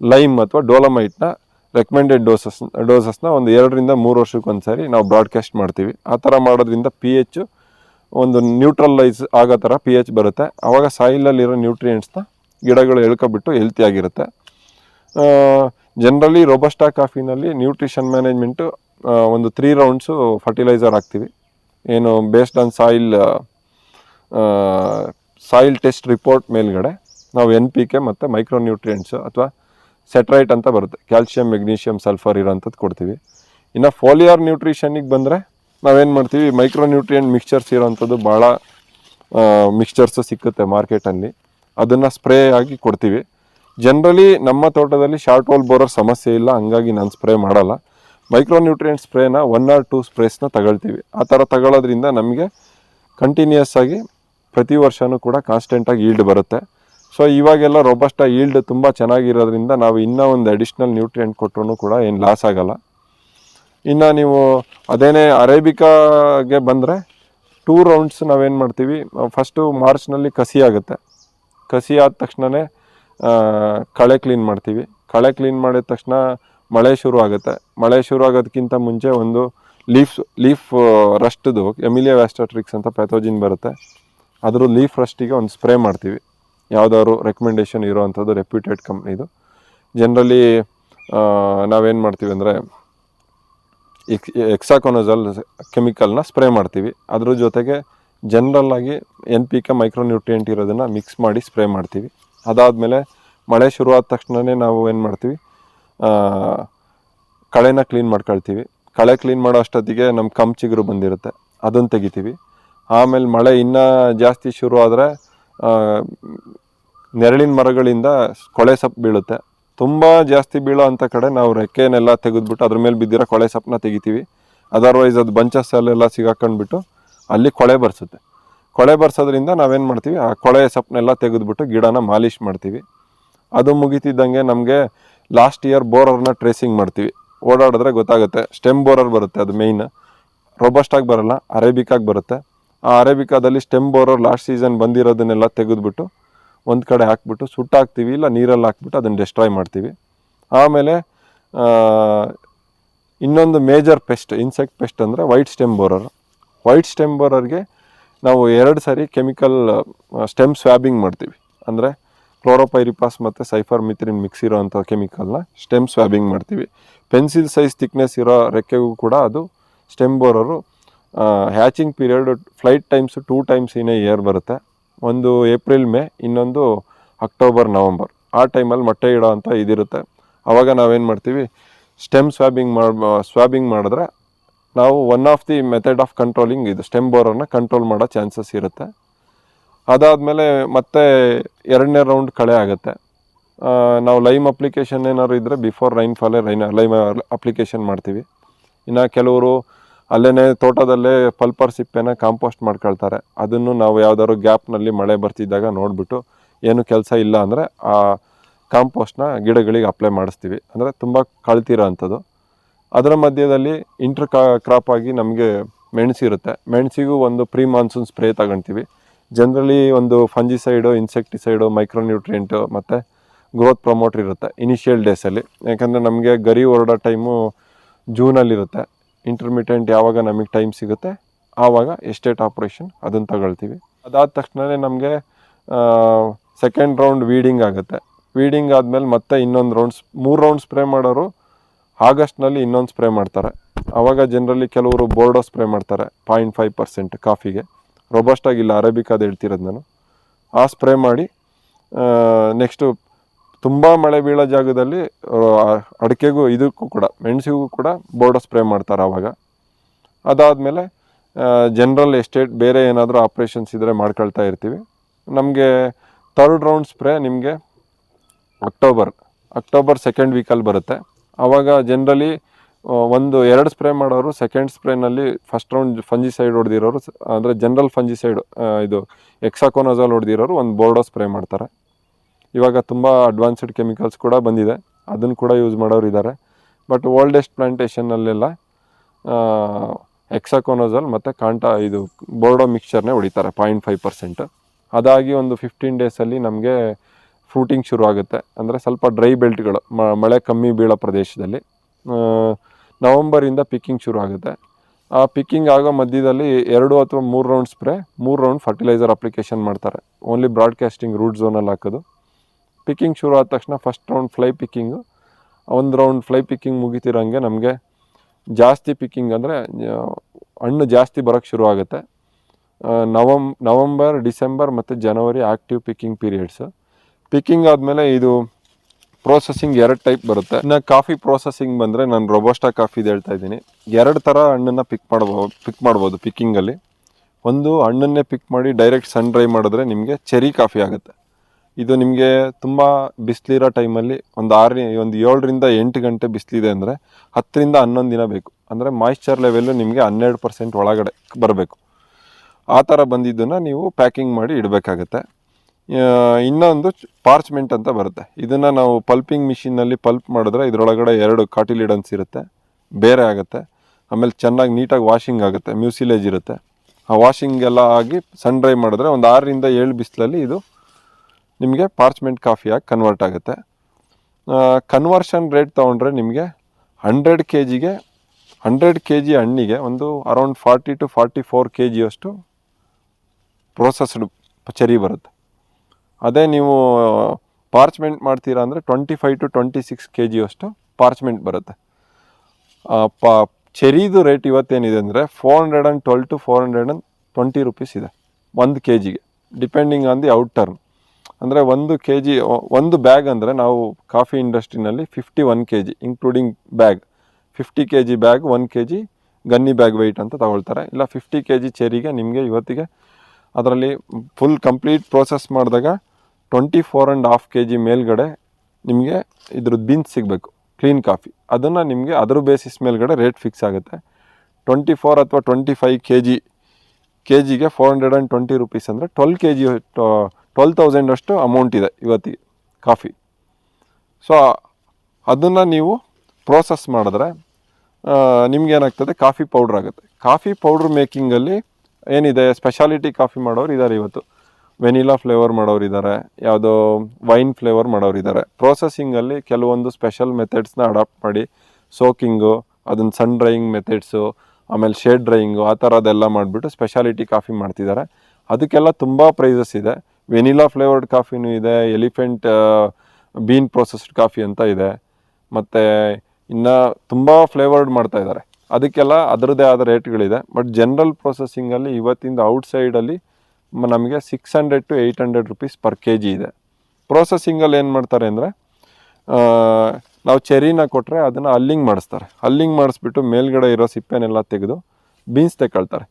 ಲೈಮ್ ಅಥವಾ ಡೋಲಮೈಟ್ನ ರೆಕಮೆಂಡೆಡ್ ಡೋಸಸ್ ಡೋಸಸ್ನ ಒಂದು ಎರಡರಿಂದ ಮೂರು ವರ್ಷಕ್ಕೆ ಸಾರಿ ನಾವು ಬ್ರಾಡ್ಕಾಸ್ಟ್ ಮಾಡ್ತೀವಿ. ಆ ಥರ ಮಾಡೋದ್ರಿಂದ ಪಿ ಎಚ್ ಒಂದು ನ್ಯೂಟ್ರಲೈಸ್ ಆಗೋ ಥರ ಪಿ ಎಚ್ ಬರುತ್ತೆ ಆವಾಗ ಸಾಯಿಲಲ್ಲಿರೋ ನ್ಯೂಟ್ರಿಯೆಂಟ್ಸ್ನ ಗಿಡಗಳು ಎಳ್ಕೊಬಿಟ್ಟು ಹೆಲ್ತಿಯಾಗಿರುತ್ತೆ ಜನರಲಿ ರೋಬಸ್ಟಾ ಕಾಫಿನಲ್ಲಿ ನ್ಯೂಟ್ರಿಷನ್ ಮ್ಯಾನೇಜ್ಮೆಂಟು ಒಂದು ತ್ರೀ ರೌಂಡ್ಸು ಫರ್ಟಿಲೈಸರ್ ಹಾಕ್ತೀವಿ. ಏನು based on soil soil test report ಮೇಲ್ಗಡೆ ನಾವು ಎನ್ ಪಿ ಕೆ ಮತ್ತು ಮೈಕ್ರೋ ನ್ಯೂಟ್ರಿಯೆಂಟ್ಸು ಅಥವಾ ಸೆಟ್ರೈಟ್ ಅಂತ ಬರುತ್ತೆ. ಕ್ಯಾಲ್ಶಿಯಂ ಮೆಗ್ನೀಷಿಯಮ್ ಸಲ್ಫರ್ ಇರೋಂಥದ್ದು ಕೊಡ್ತೀವಿ. ಇನ್ನು ಫೋಲಿಯರ್ ನ್ಯೂಟ್ರಿಷನಿಗೆ ಬಂದರೆ ನಾವೇನು ಮಾಡ್ತೀವಿ? ಮೈಕ್ರೋನ್ಯೂಟ್ರಿಯೆಂಟ್ ಮಿಕ್ಸ್ಚರ್ಸ್ ಇರೋವಂಥದ್ದು ಭಾಳ ಮಿಕ್ಸ್ಚರ್ಸು ಸಿಕ್ಕುತ್ತೆ ಮಾರ್ಕೆಟಲ್ಲಿ ಅದನ್ನು ಸ್ಪ್ರೇ ಆಗಿ ಕೊಡ್ತೀವಿ. ಜನರಲಿ ನಮ್ಮ ತೋಟದಲ್ಲಿ ಶಾರ್ಟ್ ಹೋಲ್ ಬೋರರ್ ಸಮಸ್ಯೆ ಇಲ್ಲ, ಹಂಗಾಗಿ ನಾನು ಸ್ಪ್ರೇ ಮಾಡಲ್ಲ. ಮೈಕ್ರೋನ್ಯೂಟ್ರಿಯೆಂಟ್ ಸ್ಪ್ರೇನ ಒನ್ ಆರ್ ಟೂ ಸ್ಪ್ರೇಸ್ನ ತಗೊಳ್ತೀವಿ. ಆ ಥರ ತಗೊಳ್ಳೋದ್ರಿಂದ ನಮಗೆ ಕಂಟಿನ್ಯೂಸ್ ಆಗಿ ಪ್ರತಿ ವರ್ಷವೂ ಕೂಡ ಕಾನ್ಸ್ಟೆಂಟಾಗಿ ಈಲ್ಡ್ ಬರುತ್ತೆ. ಸೊ ಇವಾಗೆಲ್ಲ ರೋಬಸ್ಟ ಈಲ್ಡ್ ತುಂಬ ಚೆನ್ನಾಗಿರೋದ್ರಿಂದ ನಾವು ಇನ್ನೂ ಒಂದು ಅಡಿಷ್ನಲ್ ನ್ಯೂಟ್ರಿಯೆಂಟ್ ಕೊಟ್ಟರು ಕೂಡ ಏನು ಲಾಸ್ ಆಗೋಲ್ಲ. ಇನ್ನು ನೀವು ಅದೇನೇ ಅರೇಬಿಕಾಗೆ ಬಂದರೆ ಟೂ ರೌಂಡ್ಸ್ ನಾವೇನು ಮಾಡ್ತೀವಿ ಫಸ್ಟು ಮಾರ್ಚ್ನಲ್ಲಿ ಕಸಿ ಆಗುತ್ತೆ. ಕಸಿ ಆದ ತಕ್ಷಣವೇ ಕಳೆ ಕ್ಲೀನ್ ಮಾಡ್ತೀವಿ. ಕಳೆ ಕ್ಲೀನ್ ಮಾಡಿದ ತಕ್ಷಣ ಮಳೆ ಶುರು ಆಗುತ್ತೆ. ಮಳೆ ಶುರು ಆಗೋದಕ್ಕಿಂತ ಮುಂಚೆ ಒಂದು ಲೀಫ್ ಲೀಫ್ ರಸ್ಟ್ದು ಎಮಿಲಿಯಾ ವ್ಯಾಸ್ಟಾಟ್ರಿಕ್ಸ್ ಅಂತ ಪ್ಯಾಥೋಜಿನ್ ಬರುತ್ತೆ. ಅದ್ರ ಲೀಫ್ ರಸ್ಟಿಗೆ ಒಂದು ಸ್ಪ್ರೇ ಮಾಡ್ತೀವಿ. ಯಾವುದಾದ್ರು ರೆಕಮೆಂಡೇಷನ್ ಇರೋವಂಥದ್ದು ರೆಪ್ಯೂಟೆಡ್ ಕಂಪ್ನಿದು ಜನರಲಿ ನಾವೇನು ಮಾಡ್ತೀವಿ ಅಂದರೆ ಎಕ್ ಎಕ್ಸಾಕೊನಜಲ್ ಕೆಮಿಕಲ್ನ ಸ್ಪ್ರೇ ಮಾಡ್ತೀವಿ. ಅದ್ರ ಜೊತೆಗೆ ಜನರಲ್ ಆಗಿ N P K micro nutrient ಇರೋದನ್ನು ಮಿಕ್ಸ್ ಮಾಡಿ ಸ್ಪ್ರೇ ಮಾಡ್ತೀವಿ. ಅದಾದಮೇಲೆ ಮಳೆ ಶುರುವಾದ ತಕ್ಷಣವೇ ನಾವು ಏನು ಮಾಡ್ತೀವಿ? ಕಳೆನ ಕ್ಲೀನ್ ಮಾಡ್ಕೊಳ್ತೀವಿ. ಕಳೆ ಕ್ಲೀನ್ ಮಾಡೋ ಅಷ್ಟೊತ್ತಿಗೆ ನಮ್ಮ ಕಮ್ ಚಿಗುರು ಬಂದಿರುತ್ತೆ. ಅದನ್ನು ತೆಗಿತೀವಿ. ಆಮೇಲೆ ಮಳೆ ಇನ್ನೂ ಜಾಸ್ತಿ ಶುರು ಆದರೆ ನೆರಳಿನ ಮರಗಳಿಂದ ಕೊಳೆ ಸೊಪ್ಪು ಬೀಳುತ್ತೆ. ತುಂಬ ಜಾಸ್ತಿ ಬೀಳೋ ಅಂಥ ಕಡೆ ನಾವು ರೆಕ್ಕೆನೆಲ್ಲ ತೆಗೆದ್ಬಿಟ್ಟು ಅದ್ರ ಮೇಲೆ ಬಿದ್ದಿರೋ ಕೊಳೆ ಸೊಪ್ಪನ್ನ ತೆಗಿತೀವಿ. ಅದರ್ವೈಸ್ ಅದು ಬಂಚಸ್ ಅಲ್ಲೆಲ್ಲ ಸಿಗಾಕೊಂಡ್ಬಿಟ್ಟು ಅಲ್ಲಿ ಕೊಳೆ ಬರ್ಸುತ್ತೆ. ಕೊಳೆ ಬರ್ಸೋದ್ರಿಂದ ನಾವೇನು ಮಾಡ್ತೀವಿ? ಆ ಕೊಳೆ ಸೊಪ್ಪನ್ನೆಲ್ಲ ತೆಗೆದ್ಬಿಟ್ಟು ಗಿಡನ ಮಾಲಿಷ್ ಮಾಡ್ತೀವಿ. ಅದು ಮುಗಿತಿದ್ದಂಗೆ ನಮಗೆ ಲಾಸ್ಟ್ ಇಯರ್ ಬೋರರ್ನ ಟ್ರೇಸಿಂಗ್ ಮಾಡ್ತೀವಿ. ಓಡಾಡಿದ್ರೆ ಗೊತ್ತಾಗುತ್ತೆ. ಸ್ಟೆಮ್ ಬೋರರ್ ಬರುತ್ತೆ ಅದು ಮೇಯ್ನ್ ರೋಬಸ್ಟಾಗಿ ಬರಲ್ಲ ಅರೇಬಿಕಾಗಿ ಬರುತ್ತೆ. ಅರೇಬಿಕಾದಲ್ಲಿ ಸ್ಟೆಮ್ ಬೋರರ್ ಲಾಸ್ಟ್ ಸೀಸನ್ ಬಂದಿರೋದನ್ನೆಲ್ಲ ತೆಗೆದುಬಿಟ್ಟು ಒಂದು ಕಡೆ ಹಾಕ್ಬಿಟ್ಟು ಸುಟ್ಟಾಕ್ತೀವಿ, ಇಲ್ಲ ನೀರಲ್ಲಿ ಹಾಕ್ಬಿಟ್ಟು ಅದನ್ನು ಡೆಸ್ಟ್ರಾಯ್ ಮಾಡ್ತೀವಿ. ಆಮೇಲೆ ಇನ್ನೊಂದು ಮೇಜರ್ ಪೆಸ್ಟ್ ಇನ್ಸೆಕ್ಟ್ ಪೆಸ್ಟ್ ಅಂದರೆ white stem borer white stem ಬೋರರ್ಗೆ ನಾವು ಎರಡು ಸಾರಿ ಕೆಮಿಕಲ್ ಸ್ಟೆಮ್ ಸ್ವ್ಯಾಬಿಂಗ್ ಮಾಡ್ತೀವಿ. ಅಂದರೆ ಕ್ಲೋರೋಪೈರಿಪಾಸ್ ಮತ್ತು ಸೈಫರ್ ಮಿತ್ರಿನ್ ಮಿಕ್ಸ್ ಇರೋವಂಥ ಕೆಮಿಕಲ್ನ ಸ್ಟೆಮ್ ಸ್ವ್ಯಾಬಿಂಗ್ ಮಾಡ್ತೀವಿ. ಪೆನ್ಸಿಲ್ ಸೈಜ್ ಥಿಕ್ನೆಸ್ ಇರೋ ರೆಕ್ಕೆಗೂ ಕೂಡ ಅದು stem borer hatching period flight times two times in year ಬರುತ್ತೆ. ಒಂದು ಏಪ್ರಿಲ್ ಮೇ ಇನ್ನೊಂದು ಅಕ್ಟೋಬರ್ ನವಂಬರ್ ಆ ಟೈಮಲ್ಲಿ ಮೊಟ್ಟೆ ಇಡೋ ಅಂತ ಇದಿರುತ್ತೆ. ಆವಾಗ ನಾವೇನು ಮಾಡ್ತೀವಿ? ಸ್ಟೆಮ್ ಸ್ವ್ಯಾಬಿಂಗ್ ಮಾಡಿ ಸ್ವ್ಯಾಬಿಂಗ್ ಮಾಡಿದ್ರೆ ನಾವು one of the method of controlling ಇದು ಸ್ಟೆಮ್ ಬೋರನ್ನು ಕಂಟ್ರೋಲ್ ಮಾಡೋ ಚಾನ್ಸಸ್ ಇರುತ್ತೆ. ಅದಾದಮೇಲೆ ಮತ್ತೆ ಎರಡನೇ ರೌಂಡ್ ಕಳೆ ಆಗುತ್ತೆ. ನಾವು ಲೈಮ್ ಅಪ್ಲಿಕೇಶನ್ ಏನಾದ್ರು ಇದ್ದರೆ ಬಿಫೋರ್ ರೈನ್ ಫಾಲೇ ರೈನ್ ಲೈಮ್ ಅಪ್ಲಿಕೇಶನ್ ಮಾಡ್ತೀವಿ. ಇನ್ನು ಕೆಲವರು ಅಲ್ಲೇ ತೋಟದಲ್ಲೇ ಪಲ್ಪರ್ ಸಿಪ್ಪೆನ ಕಾಂಪೋಸ್ಟ್ ಮಾಡ್ಕೊಳ್ತಾರೆ. ಅದನ್ನು ನಾವು ಯಾವ್ದಾದ್ರು ಗ್ಯಾಪ್ನಲ್ಲಿ ಮಳೆ ಬರ್ತಿದ್ದಾಗ ನೋಡಿಬಿಟ್ಟು ಏನು ಕೆಲಸ ಇಲ್ಲ ಅಂದರೆ ಆ ಕಾಂಪೋಸ್ಟ್ನ ಗಿಡಗಳಿಗೆ ಅಪ್ಲೈ ಮಾಡಿಸ್ತೀವಿ. ಅಂದರೆ ತುಂಬ ಕಳ್ತಿರೋ ಅಂಥದ್ದು. ಅದರ ಮಧ್ಯದಲ್ಲಿ ಇಂಟರ್ ಕ್ರಾಪ್ ಆಗಿ ನಮಗೆ ಮೆಣಸಿರುತ್ತೆ ಮೆಣಸಿಗೂ ಒಂದು ಪ್ರೀ ಮಾನ್ಸೂನ್ ಸ್ಪ್ರೇ ತಗೊಳ್ತೀವಿ ಜನರಲಿ ಒಂದು ಫಂಜಿಸೈಡು, ಇನ್ಸೆಕ್ಟಿಸೈಡು, ಮೈಕ್ರೋನ್ಯೂಟ್ರಿಯೆಂಟು ಮತ್ತು ಗ್ರೋತ್ ಪ್ರಮೋಟ್ರ್ ಇರುತ್ತೆ ಇನಿಷಿಯಲ್ ಡೇಸಲ್ಲಿ. ಯಾಕಂದರೆ ನಮಗೆ ಗರಿ ಹೊರಡೋ ಟೈಮು ಜೂನಲ್ಲಿರುತ್ತೆ. ಇಂಟರ್ಮಿಟೆಂಟ್ ಯಾವಾಗ ನಮಗೆ ಟೈಮ್ ಸಿಗುತ್ತೆ, ಆವಾಗ ಎಸ್ಟೇಟ್ ಆಪ್ರೇಷನ್ ಅದನ್ನು ತಗೊಳ್ತೀವಿ. ಅದಾದ ತಕ್ಷಣವೇ ನಮಗೆ ಸೆಕೆಂಡ್ ರೌಂಡ್ ವೀಡಿಂಗ್ ಆಗುತ್ತೆ. ವೀಡಿಂಗ್ ಆದಮೇಲೆ ಮತ್ತೆ ಇನ್ನೊಂದು ರೌಂಡ್ಸ್ ಮೂರು ರೌಂಡ್ ಸ್ಪ್ರೇ ಮಾಡೋರು ಆಗಸ್ಟ್ನಲ್ಲಿ ಇನ್ನೊಂದು ಸ್ಪ್ರೇ ಮಾಡ್ತಾರೆ. ಆವಾಗ ಜನರಲಿ ಕೆಲವರು ಬೋರ್ಡೋ ಸ್ಪ್ರೇ ಮಾಡ್ತಾರೆ ಪಾಯಿಂಟ್ ಫೈವ್ ಪರ್ಸೆಂಟ್ ಕಾಫಿಗೆ. ರೊಬಸ್ಟಾಗಿಲ್ಲ ಅರೇಬಿಕಾದ ಹೇಳ್ತಿರೋದು ನಾನು. ಆ ಸ್ಪ್ರೇ ಮಾಡಿ ನೆಕ್ಸ್ಟು ತುಂಬ ಮಳೆ ಬೀಳೋ ಜಾಗದಲ್ಲಿ ಅಡಿಕೆಗೂ ಇದಕ್ಕೂ ಕೂಡ, ಮೆಣಸಿಗೂ ಕೂಡ ಬೋರ್ಡೋ ಸ್ಪ್ರೇ ಮಾಡ್ತಾರೆ ಆವಾಗ ಅದಾದಮೇಲೆ ಜನರಲ್ ಎಸ್ಟೇಟ್ ಬೇರೆ ಏನಾದರೂ ಆಪ್ರೇಷನ್ಸ್ ಇದ್ದರೆ ಮಾಡ್ಕೊಳ್ತಾ ಇರ್ತೀವಿ. ನಮಗೆ ಥರ್ಡ್ ರೌಂಡ್ ಸ್ಪ್ರೇ ನಿಮಗೆ ಅಕ್ಟೋಬರ್ ಅಕ್ಟೋಬರ್ ಸೆಕೆಂಡ್ ವೀಕಲ್ಲಿ ಬರುತ್ತೆ. ಆವಾಗ ಜನರಲಿ ಒಂದು ಎರಡು ಸ್ಪ್ರೇ ಮಾಡೋರು ಸೆಕೆಂಡ್ ಸ್ಪ್ರೇನಲ್ಲಿ ಫಸ್ಟ್ ರೌಂಡ್ ಫಂಜಿಸೈಡ್ ಹೊಡೆದಿರೋರು, ಅಂದರೆ ಜನರಲ್ ಫಂಜಿಸೈಡ್ ಇದು ಎಕ್ಸಾಕೋನಜಾಲ್ ಹೊಡೆದಿರೋರು ಒಂದು ಬೋರ್ಡೋ ಸ್ಪ್ರೇ ಮಾಡ್ತಾರೆ. ಇವಾಗ ತುಂಬ ಅಡ್ವಾನ್ಸ್ಡ್ ಕೆಮಿಕಲ್ಸ್ ಕೂಡ ಬಂದಿದೆ. ಅದನ್ನು ಕೂಡ ಯೂಸ್ ಮಾಡೋರು ಇದ್ದಾರೆ ಬಟ್ ಓಲ್ಡೆಸ್ಟ್ ಪ್ಲಾಂಟೇಷನ್ನಲ್ಲೆಲ್ಲ ಎಕ್ಸಾಕೋನೋಸಲ್ ಮತ್ತು ಕಾಂಟಾ, ಇದು ಬೋರ್ಡೋ ಮಿಕ್ಸ್ಚರ್ನೇ ಹೊಡಿತಾರೆ ಪಾಯಿಂಟ್ ಫೈವ್ ಪರ್ಸೆಂಟ್ ಅದಾಗಿ ಒಂದು ಫಿಫ್ಟೀನ್ ಡೇಸಲ್ಲಿ ನಮಗೆ ಫ್ರೂಟಿಂಗ್ ಶುರು ಆಗುತ್ತೆ. ಅಂದರೆ ಸ್ವಲ್ಪ ಡ್ರೈ ಬೆಲ್ಟ್ಗಳು ಮಳೆ ಕಮ್ಮಿ ಬೀಳೋ ಪ್ರದೇಶದಲ್ಲಿ. ನವಂಬರಿಂದ ಪಿಕ್ಕಿಂಗ್ ಶುರು ಆಗುತ್ತೆ. ಆ ಪಿಕ್ಕಿಂಗ್ ಆಗೋ ಮಧ್ಯದಲ್ಲಿ ಎರಡು ಅಥವಾ ಮೂರು ರೌಂಡ್ ಸ್ಪ್ರೇ ಮೂರು ರೌಂಡ್ ಫರ್ಟಿಲೈಸರ್ ಅಪ್ಲಿಕೇಶನ್ ಮಾಡ್ತಾರೆ. ಓನ್ಲಿ ಬ್ರಾಡ್ಕಾಸ್ಟಿಂಗ್ ರೂಟ್ ಝೋನಲ್ಲಿ ಹಾಕೋದು. ಪಿಕ್ಕಿಂಗ್ ಶುರು ಆದ ತಕ್ಷಣ ಫಸ್ಟ್ ರೌಂಡ್ ಫ್ಲೈ ಪಿಕ್ಕಿಂಗು ಒಂದು ರೌಂಡ್ ಫ್ಲೈ ಪಿಕ್ಕಿಂಗ್ ಮುಗಿತಿರೋಂಗೆ ನಮಗೆ ಜಾಸ್ತಿ ಪಿಕ್ಕಿಂಗ್ ಅಂದರೆ ಹಣ್ಣು ಜಾಸ್ತಿ ಬರೋಕ್ಕೆ ಶುರು ಆಗುತ್ತೆ. ನವಂ, ನವಂಬರ್, ಡಿಸೆಂಬರ್ ಮತ್ತು ಜನವರಿ ಆ್ಯಕ್ಟಿವ್ ಪಿಕ್ಕಿಂಗ್ ಪೀರಿಯಡ್ಸು ಪಿಕ್ಕಿಂಗ್ ಆದಮೇಲೆ ಇದು ಪ್ರೋಸೆಸಿಂಗ್ ಎರಡು ಟೈಪ್ ಬರುತ್ತೆ. ಇನ್ನು ಕಾಫಿ ಪ್ರೋಸೆಸಿಂಗ್ ಬಂದರೆ ನಾನು ರೊಬೋಸ್ಟಾ ಕಾಫಿದು ಹೇಳ್ತಾ ಇದ್ದೀನಿ. ಎರಡು ಥರ ಹಣ್ಣನ್ನು ಪಿಕ್ ಮಾಡ್ಬೋದು ಪಿಕ್ ಮಾಡ್ಬೋದು ಪಿಕ್ಕಿಂಗಲ್ಲಿ ಒಂದು ಹಣ್ಣನ್ನೇ ಪಿಕ್ ಮಾಡಿ ಡೈರೆಕ್ಟ್ ಸನ್ ಡ್ರೈ ಮಾಡಿದ್ರೆ ನಿಮಗೆ ಚೆರಿ ಕಾಫಿ ಆಗುತ್ತೆ. ಇದು ನಿಮಗೆ ತುಂಬ ಬಿಸಿಲಿರೋ ಟೈಮಲ್ಲಿ ಒಂದು ಆರು ಒಂದು ಏಳರಿಂದ ಎಂಟು ಗಂಟೆ ಬಿಸಿಲಿದೆ ಅಂದರೆ ಹತ್ತರಿಂದ ಹನ್ನೊಂದು ದಿನ ಬೇಕು. ಅಂದರೆ ಮಾಯಿಶ್ಚರ್ ಲೆವೆಲ್ಲು ನಿಮಗೆ ಹನ್ನೆರಡು ಪರ್ಸೆಂಟ್ ಒಳಗಡೆ ಬರಬೇಕು. ಆ ಥರ ಬಂದಿದ್ದನ್ನು ನೀವು ಪ್ಯಾಕಿಂಗ್ ಮಾಡಿ ಇಡಬೇಕಾಗತ್ತೆ. ಇನ್ನೊಂದು ಪಾರ್ಚ್ಮೆಂಟ್ ಅಂತ ಬರುತ್ತೆ. ಇದನ್ನು ನಾವು ಪಲ್ಪಿಂಗ್ ಮಿಷಿನಲ್ಲಿ ಪಲ್ಪ್ ಮಾಡಿದ್ರೆ ಇದರೊಳಗಡೆ ಎರಡು ಕಾಟಿಲಿಡನ್ಸ್ ಇರುತ್ತೆ. ಬೇರೆ ಆಗುತ್ತೆ. ಆಮೇಲೆ ಚೆನ್ನಾಗಿ ನೀಟಾಗಿ ವಾಷಿಂಗ್ ಆಗುತ್ತೆ. ಮ್ಯೂಸಿಲೇಜ್ ಇರುತ್ತೆ. ಆ ವಾಷಿಂಗ್ ಎಲ್ಲ ಆಗಿ ಸನ್ ಡ್ರೈ ಮಾಡಿದ್ರೆ ಒಂದು ಆರರಿಂದ ಏಳು ಬಿಸಿಲಲ್ಲಿ ಇದು ನಿಮಗೆ ಪಾರ್ಚ್ಮೆಂಟ್ ಕಾಫಿಯಾಗಿ ಕನ್ವರ್ಟ್ ಆಗುತ್ತೆ. ಕನ್ವರ್ಷನ್ ರೇಟ್ ತೊಗೊಂಡ್ರೆ ನಿಮಗೆ ಹಂಡ್ರೆಡ್ ಕೆ ಜಿಗೆ ಹಂಡ್ರೆಡ್ ಕೆ ಜಿ ಹಣ್ಣಿಗೆ ಒಂದು around forty to forty four K ಜಿಯಷ್ಟು ಪ್ರೊಸೆಸ್ಡ್ ಚೆರಿ ಬರುತ್ತೆ. ಅದೇ ನೀವು ಪಾರ್ಚ್ಮೆಂಟ್ ಮಾಡ್ತೀರಾ ಅಂದರೆ twenty five to twenty six K ಜಿಯಷ್ಟು ಪಾರ್ಚ್ಮೆಂಟ್ ಬರುತ್ತೆ ಪಾ ಚೆರಿದು ರೇಟ್ ಇವತ್ತೇನಿದೆ ಅಂದರೆ four hundred and twelve to four hundred and twenty rupees ಇದೆ, ಒಂದು ಕೆ ಜಿಗೆ depending on the out term ಅಂದರೆ ಒಂದು ಕೆ ಜಿ ಒಂದು ಬ್ಯಾಗ್ ಅಂದರೆ ನಾವು coffee ಇಂಡಸ್ಟ್ರಿನಲ್ಲಿ fifty one K G including bag fifty K G bag one K G gunny bag weight ಅಂತ ತಗೊಳ್ತಾರೆ. ಇಲ್ಲ ಫಿಫ್ಟಿ ಕೆ ಜಿ ಚೆರಿಗೆ ನಿಮಗೆ ಇವತ್ತಿಗೆ ಅದರಲ್ಲಿ ಫುಲ್ ಕಂಪ್ಲೀಟ್ ಪ್ರೋಸೆಸ್ ಮಾಡಿದಾಗ twenty four and half K G ಮೇಲ್ಗಡೆ ನಿಮಗೆ ಇದ್ರದ್ದು ಬೀನ್ಸ್ ಸಿಗಬೇಕು ಕ್ಲೀನ್ ಕಾಫಿ ಅದನ್ನು ನಿಮಗೆ ಅದ್ರ ಬೇಸಿಸ್ ಮೇಲ್ಗಡೆ ರೇಟ್ ಫಿಕ್ಸ್ ಆಗುತ್ತೆ. ಟ್ವೆಂಟಿ ಫೋರ್ ಅಥವಾ twenty five K G K ಜಿಗೆ four hundred and twenty rupees ಅಂದರೆ twelve K G twelve thousand ಅಷ್ಟು ಅಮೌಂಟ್ ಇದೆ ಇವತ್ತಿಗೆ, ಕಾಫಿ. ಸೊ ಅದನ್ನು ನೀವು ಪ್ರೋಸೆಸ್ ಮಾಡಿದ್ರೆ ನಿಮಗೇನಾಗ್ತದೆ, ಕಾಫಿ ಪೌಡ್ರ್ ಆಗುತ್ತೆ. ಕಾಫಿ ಪೌಡ್ರ್ ಮೇಕಿಂಗಲ್ಲಿ ಏನಿದೆ ಸ್ಪೆಷಾಲಿಟಿ ಕಾಫಿ ಮಾಡೋರು ಇದ್ದಾರೆ ಇವತ್ತು. ವೆನಿಲಾ ಫ್ಲೇವರ್ ಮಾಡೋರು ಇದ್ದಾರೆ ಯಾವುದೋ ವೈನ್ ಫ್ಲೇವರ್ ಮಾಡೋರು ಇದ್ದಾರೆ ಪ್ರೋಸೆಸಿಂಗಲ್ಲಿ ಕೆಲವೊಂದು ಸ್ಪೆಷಲ್ ಮೆಥಡ್ಸ್ನ ಅಡಾಪ್ಟ್ ಮಾಡಿ ಸೋಕಿಂಗು ಅದನ್ನು ಸನ್ ಡ್ರೈಯಿಂಗ್ ಮೆಥಡ್ಸು ಆಮೇಲೆ ಶೇಡ್ ಡ್ರೈಯಿಂಗು ಆ ಥರದ್ದೆಲ್ಲ ಮಾಡಿಬಿಟ್ಟು ಸ್ಪೆಷಾಲಿಟಿ ಕಾಫಿ ಮಾಡ್ತಿದ್ದಾರೆ ಅದಕ್ಕೆಲ್ಲ ತುಂಬ ಪ್ರೈಸಸ್ ಇದೆ. ವೆನಿಲಾ ಫ್ಲೇವರ್ಡ್ ಕಾಫಿನೂ ಇದೆ, ಎಲಿಫೆಂಟ್ ಬೀನ್ ಪ್ರೊಸೆಸ್ಡ್ ಕಾಫಿ ಅಂತ ಇದೆ. ಮತ್ತು ಇನ್ನು ತುಂಬ ಫ್ಲೇವರ್ಡ್ ಮಾಡ್ತಾ ಇದ್ದಾರೆ. ಅದಕ್ಕೆಲ್ಲ ಅದರದ್ದೇ ಆದ ರೇಟ್ಗಳಿದೆ. ಬಟ್ ಜನರಲ್ ಪ್ರೊಸೆಸಿಂಗಲ್ಲಿ ಇವತ್ತಿಂದ ಔಟ್ಸೈಡಲ್ಲಿ ನಮಗೆ six hundred to eight hundred rupees per K G ಇದೆ. ಪ್ರೊಸೆಸಿಂಗಲ್ಲಿ ಏನು ಮಾಡ್ತಾರೆ ಅಂದರೆ ನಾವು ಚೆರಿನ ಕೊಟ್ಟರೆ ಅದನ್ನು ಅಲ್ಲಿಂಗ್ ಮಾಡಿಸ್ತಾರೆ. ಅಲ್ಲಿಂಗ್ ಮಾಡಿಸ್ಬಿಟ್ಟು ಮೇಲ್ಗಡೆ ಇರೋ ಸಿಪ್ಪೆನೆಲ್ಲ ತೆಗೆದು ಬೀನ್ಸ್ ತೆಗೊಳ್ತಾರೆ.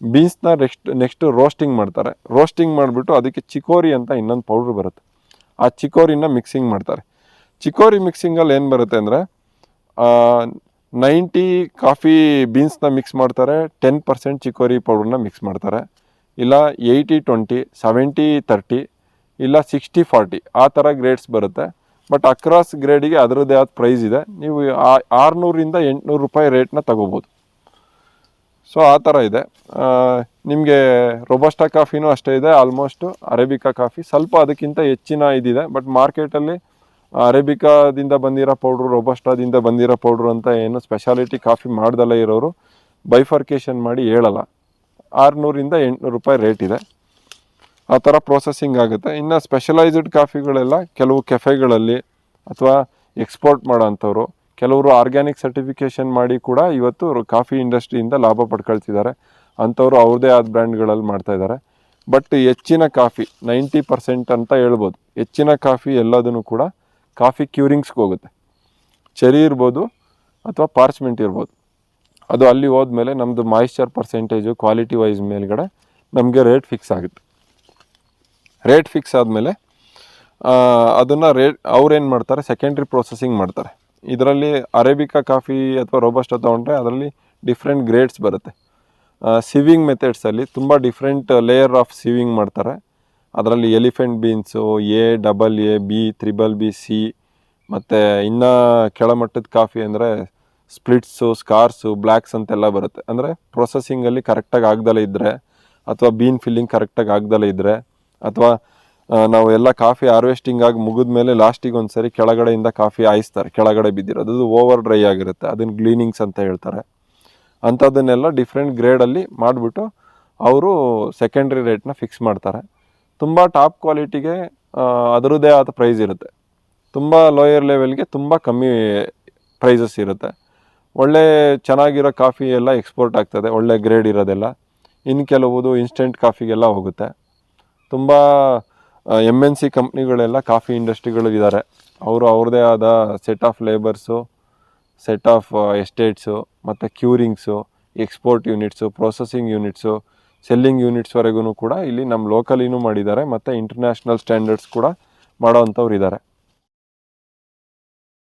ಬೀನ್ಸ್ನ ನೆಕ್ಸ್ಟ್ ನೆಕ್ಸ್ಟ್ ರೋಸ್ಟಿಂಗ್ ಮಾಡ್ತಾರೆ. ರೋಸ್ಟಿಂಗ್ ಮಾಡಿಬಿಟ್ಟು ಅದಕ್ಕೆ ಚಿಕೋರಿ ಅಂತ ಇನ್ನೊಂದು ಪೌಡ್ರ್ ಬರುತ್ತೆ. ಆ ಚಿಕೋರಿನ ಮಿಕ್ಸಿಂಗ್ ಮಾಡ್ತಾರೆ. ಚಿಕೋರಿ ಮಿಕ್ಸಿಂಗಲ್ಲಿ ಏನು ಬರುತ್ತೆ ಅಂದರೆ ನೈಂಟಿ ಕಾಫಿ ಬೀನ್ಸ್ನ ಮಿಕ್ಸ್ ಮಾಡ್ತಾರೆ, ಟೆನ್ ಪರ್ಸೆಂಟ್ ಚಿಕೋರಿ ಪೌಡ್ರನ್ನ ಮಿಕ್ಸ್ ಮಾಡ್ತಾರೆ. ಇಲ್ಲ ಏಯ್ಟಿ, ಟ್ವೆಂಟಿ, ಸೆವೆಂಟಿ, ತರ್ಟಿ, ಇಲ್ಲ ಸಿಕ್ಸ್ಟಿ, ಫಾರ್ಟಿ, ಆ ಥರ ಗ್ರೇಡ್ಸ್ ಬರುತ್ತೆ. ಬಟ್ ಅಕ್ರಾಸ್ ಗ್ರೇಡಿಗೆ ಅದರದ್ದೇ ಆದ ಪ್ರೈಸ್ ಇದೆ. ನೀವು ಆರುನೂರಿಂದ ಎಂಟುನೂರು ರೂಪಾಯಿ ರೇಟ್ನ ತಗೋಬೋದು. ಸೊ ಆ ಥರ ಇದೆ. ನಿಮಗೆ ರೊಬಸ್ಟಾ ಕಾಫಿನೂ ಅಷ್ಟೇ ಇದೆ. ಆಲ್ಮೋಸ್ಟ್ ಅರೇಬಿಕಾ ಕಾಫಿ ಸ್ವಲ್ಪ ಅದಕ್ಕಿಂತ ಹೆಚ್ಚಿನ ಇದಿದೆ. ಬಟ್ ಮಾರ್ಕೆಟಲ್ಲಿ ಅರೇಬಿಕಾದಿಂದ ಬಂದಿರೋ ಪೌಡ್ರು ರೊಬಸ್ಟಾದಿಂದ ಬಂದಿರೋ ಪೌಡ್ರು ಅಂತ ಏನು ಸ್ಪೆಷಾಲಿಟಿ ಕಾಫಿ ಮಾಡ್ದಲ್ಲೇ ಇರೋರು ಬೈಫರ್ಕೇಶನ್ ಮಾಡಿ ಹೇಳಲ್ಲ. ಆರುನೂರಿಂದ ಎಂಟುನೂರು ರೂಪಾಯಿ ರೇಟ್ ಇದೆ. ಆ ಥರ ಪ್ರೊಸೆಸಿಂಗ್ ಆಗುತ್ತೆ. ಇನ್ನು ಸ್ಪೆಷಲೈಸ್ಡ್ ಕಾಫಿಗಳೆಲ್ಲ ಕೆಲವು ಕೆಫೆಗಳಲ್ಲಿ ಅಥವಾ ಎಕ್ಸ್ಪೋರ್ಟ್ ಮಾಡೋ ಅಂಥವ್ರು ಕೆಲವರು ಆರ್ಗ್ಯಾನಿಕ್ ಸರ್ಟಿಫಿಕೇಷನ್ ಮಾಡಿ ಕೂಡ ಇವತ್ತು ಕಾಫಿ ಇಂಡಸ್ಟ್ರಿಯಿಂದ ಲಾಭ ಪಡ್ಕೊಳ್ತಿದ್ದಾರೆ. ಅಂಥವ್ರು ಅವ್ರದೇ ಆದ ಬ್ರ್ಯಾಂಡ್ಗಳಲ್ಲಿ ಮಾಡ್ತಾ ಇದ್ದಾರೆ. ಬಟ್ ಹೆಚ್ಚಿನ ಕಾಫಿ ನೈಂಟಿ ಪರ್ಸೆಂಟ್ ಅಂತ ಹೇಳ್ಬೋದು. ಹೆಚ್ಚಿನ ಕಾಫಿ ಎಲ್ಲದನ್ನು ಕೂಡ ಕಾಫಿ ಕ್ಯೂರಿಂಗ್ಸ್ಗೆ ಹೋಗುತ್ತೆ. ಚೆರಿ ಇರ್ಬೋದು ಅಥವಾ ಪಾರ್ಚ್ಮೆಂಟ್ ಇರ್ಬೋದು. ಅದು ಅಲ್ಲಿ ಹೋದ್ಮೇಲೆ ನಮ್ಮದು ಮಾಯಿಶ್ಚರ್ ಪರ್ಸೆಂಟೇಜು ಕ್ವಾಲಿಟಿ ವೈಸ್ ಮೇಲ್ಗಡೆ ನಮಗೆ ರೇಟ್ ಫಿಕ್ಸ್ ಆಗುತ್ತೆ. ರೇಟ್ ಫಿಕ್ಸ್ ಆದಮೇಲೆ ಅದನ್ನು ರೇಟ್ ಅವ್ರೇನು ಮಾಡ್ತಾರೆ? ಸೆಕೆಂಡ್ರಿ ಪ್ರೊಸೆಸಿಂಗ್ ಮಾಡ್ತಾರೆ. ಇದರಲ್ಲಿ ಅರೇಬಿಕಾ ಕಾಫಿ ಅಥವಾ ರೋಬಸ್ಟ ತೊಗೊಂಡ್ರೆ ಅದರಲ್ಲಿ ಡಿಫ್ರೆಂಟ್ ಗ್ರೇಡ್ಸ್ ಬರುತ್ತೆ. ಸಿವಿಂಗ್ ಮೆಥಡ್ಸಲ್ಲಿ ತುಂಬ ಡಿಫ್ರೆಂಟ್ ಲೇಯರ್ ಆಫ್ ಸಿವಿಂಗ್ ಮಾಡ್ತಾರೆ. ಅದರಲ್ಲಿ elephant beans A double A B triple B C ಮತ್ತು ಇನ್ನು ಕೆಳಮಟ್ಟದ ಕಾಫಿ ಅಂದರೆ ಸ್ಪ್ಲಿಟ್ಸು ಸ್ಕಾರ್ಸು ಬ್ಲ್ಯಾಕ್ಸ್ ಅಂತೆಲ್ಲ ಬರುತ್ತೆ. ಅಂದರೆ ಪ್ರೊಸೆಸಿಂಗಲ್ಲಿ ಕರೆಕ್ಟಾಗಿ ಆಗ್ದಲೇ ಇದ್ದರೆ ಅಥವಾ ಬೀನ್ ಫಿಲ್ಲಿಂಗ್ ಕರೆಕ್ಟಾಗಿ ಆಗ್ದಲೇ ಇದ್ದರೆ ಅಥವಾ ನಾವು ಎಲ್ಲ ಕಾಫಿ ಹಾರ್ವೆಸ್ಟಿಂಗ್ ಆಗಿ ಮುಗಿದ ಮೇಲೆ ಲಾಸ್ಟಿಗೆ ಒಂದು ಸರಿ ಕೆಳಗಡೆಯಿಂದ ಕಾಫಿ ಆಯಿಸ್ತಾರೆ ಕೆಳಗಡೆ ಬಿದ್ದಿರೋದು. ಅದು ಓವರ್ ಡ್ರೈ ಆಗಿರುತ್ತೆ. ಅದನ್ನು ಗ್ಲೀನಿಂಗ್ಸ್ ಅಂತ ಹೇಳ್ತಾರೆ. ಅಂಥದ್ದನ್ನೆಲ್ಲ ಡಿಫ್ರೆಂಟ್ ಗ್ರೇಡಲ್ಲಿ ಮಾಡಿಬಿಟ್ಟು ಅವರು ಸೆಕೆಂಡ್ರಿ ರೇಟ್ನ ಫಿಕ್ಸ್ ಮಾಡ್ತಾರೆ. ತುಂಬ ಟಾಪ್ ಕ್ವಾಲಿಟಿಗೆ ಅದರದ್ದೇ ಆದ ಪ್ರೈಸ್ ಇರುತ್ತೆ. ತುಂಬ ಲೋಯರ್ ಲೆವೆಲ್ಗೆ ತುಂಬ ಕಮ್ಮಿ ಪ್ರೈಸಸ್ ಇರುತ್ತೆ. ಒಳ್ಳೆ ಚೆನ್ನಾಗಿರೋ ಕಾಫಿ ಎಲ್ಲ ಎಕ್ಸ್ಪೋರ್ಟ್ ಆಗ್ತದೆ. ಒಳ್ಳೆ ಗ್ರೇಡ್ ಇರೋದೆಲ್ಲ. ಇನ್ನು ಕೆಲವುದು ಇನ್ಸ್ಟೆಂಟ್ ಕಾಫಿಗೆಲ್ಲ ಹೋಗುತ್ತೆ. ತುಂಬ ಎಂ ಎನ್ ಸಿ ಕಂಪ್ನಿಗಳೆಲ್ಲ ಕಾಫಿ ಇಂಡಸ್ಟ್ರಿಗಳಿದ್ದಾರೆ ಅವರು ಅವ್ರದ್ದೇ ಆದ set of labours set of estates ಮತ್ತು curings export units processing units selling ಯೂನಿಟ್ಸ್ವರೆಗೂ ಕೂಡ ಇಲ್ಲಿ ನಮ್ಮ ಲೋಕಲಿನೂ ಮಾಡಿದ್ದಾರೆ. ಮತ್ತು ಇಂಟರ್ನ್ಯಾಷನಲ್ ಸ್ಟ್ಯಾಂಡರ್ಡ್ಸ್ ಕೂಡ ಮಾಡೋವಂಥವ್ರು ಇದ್ದಾರೆ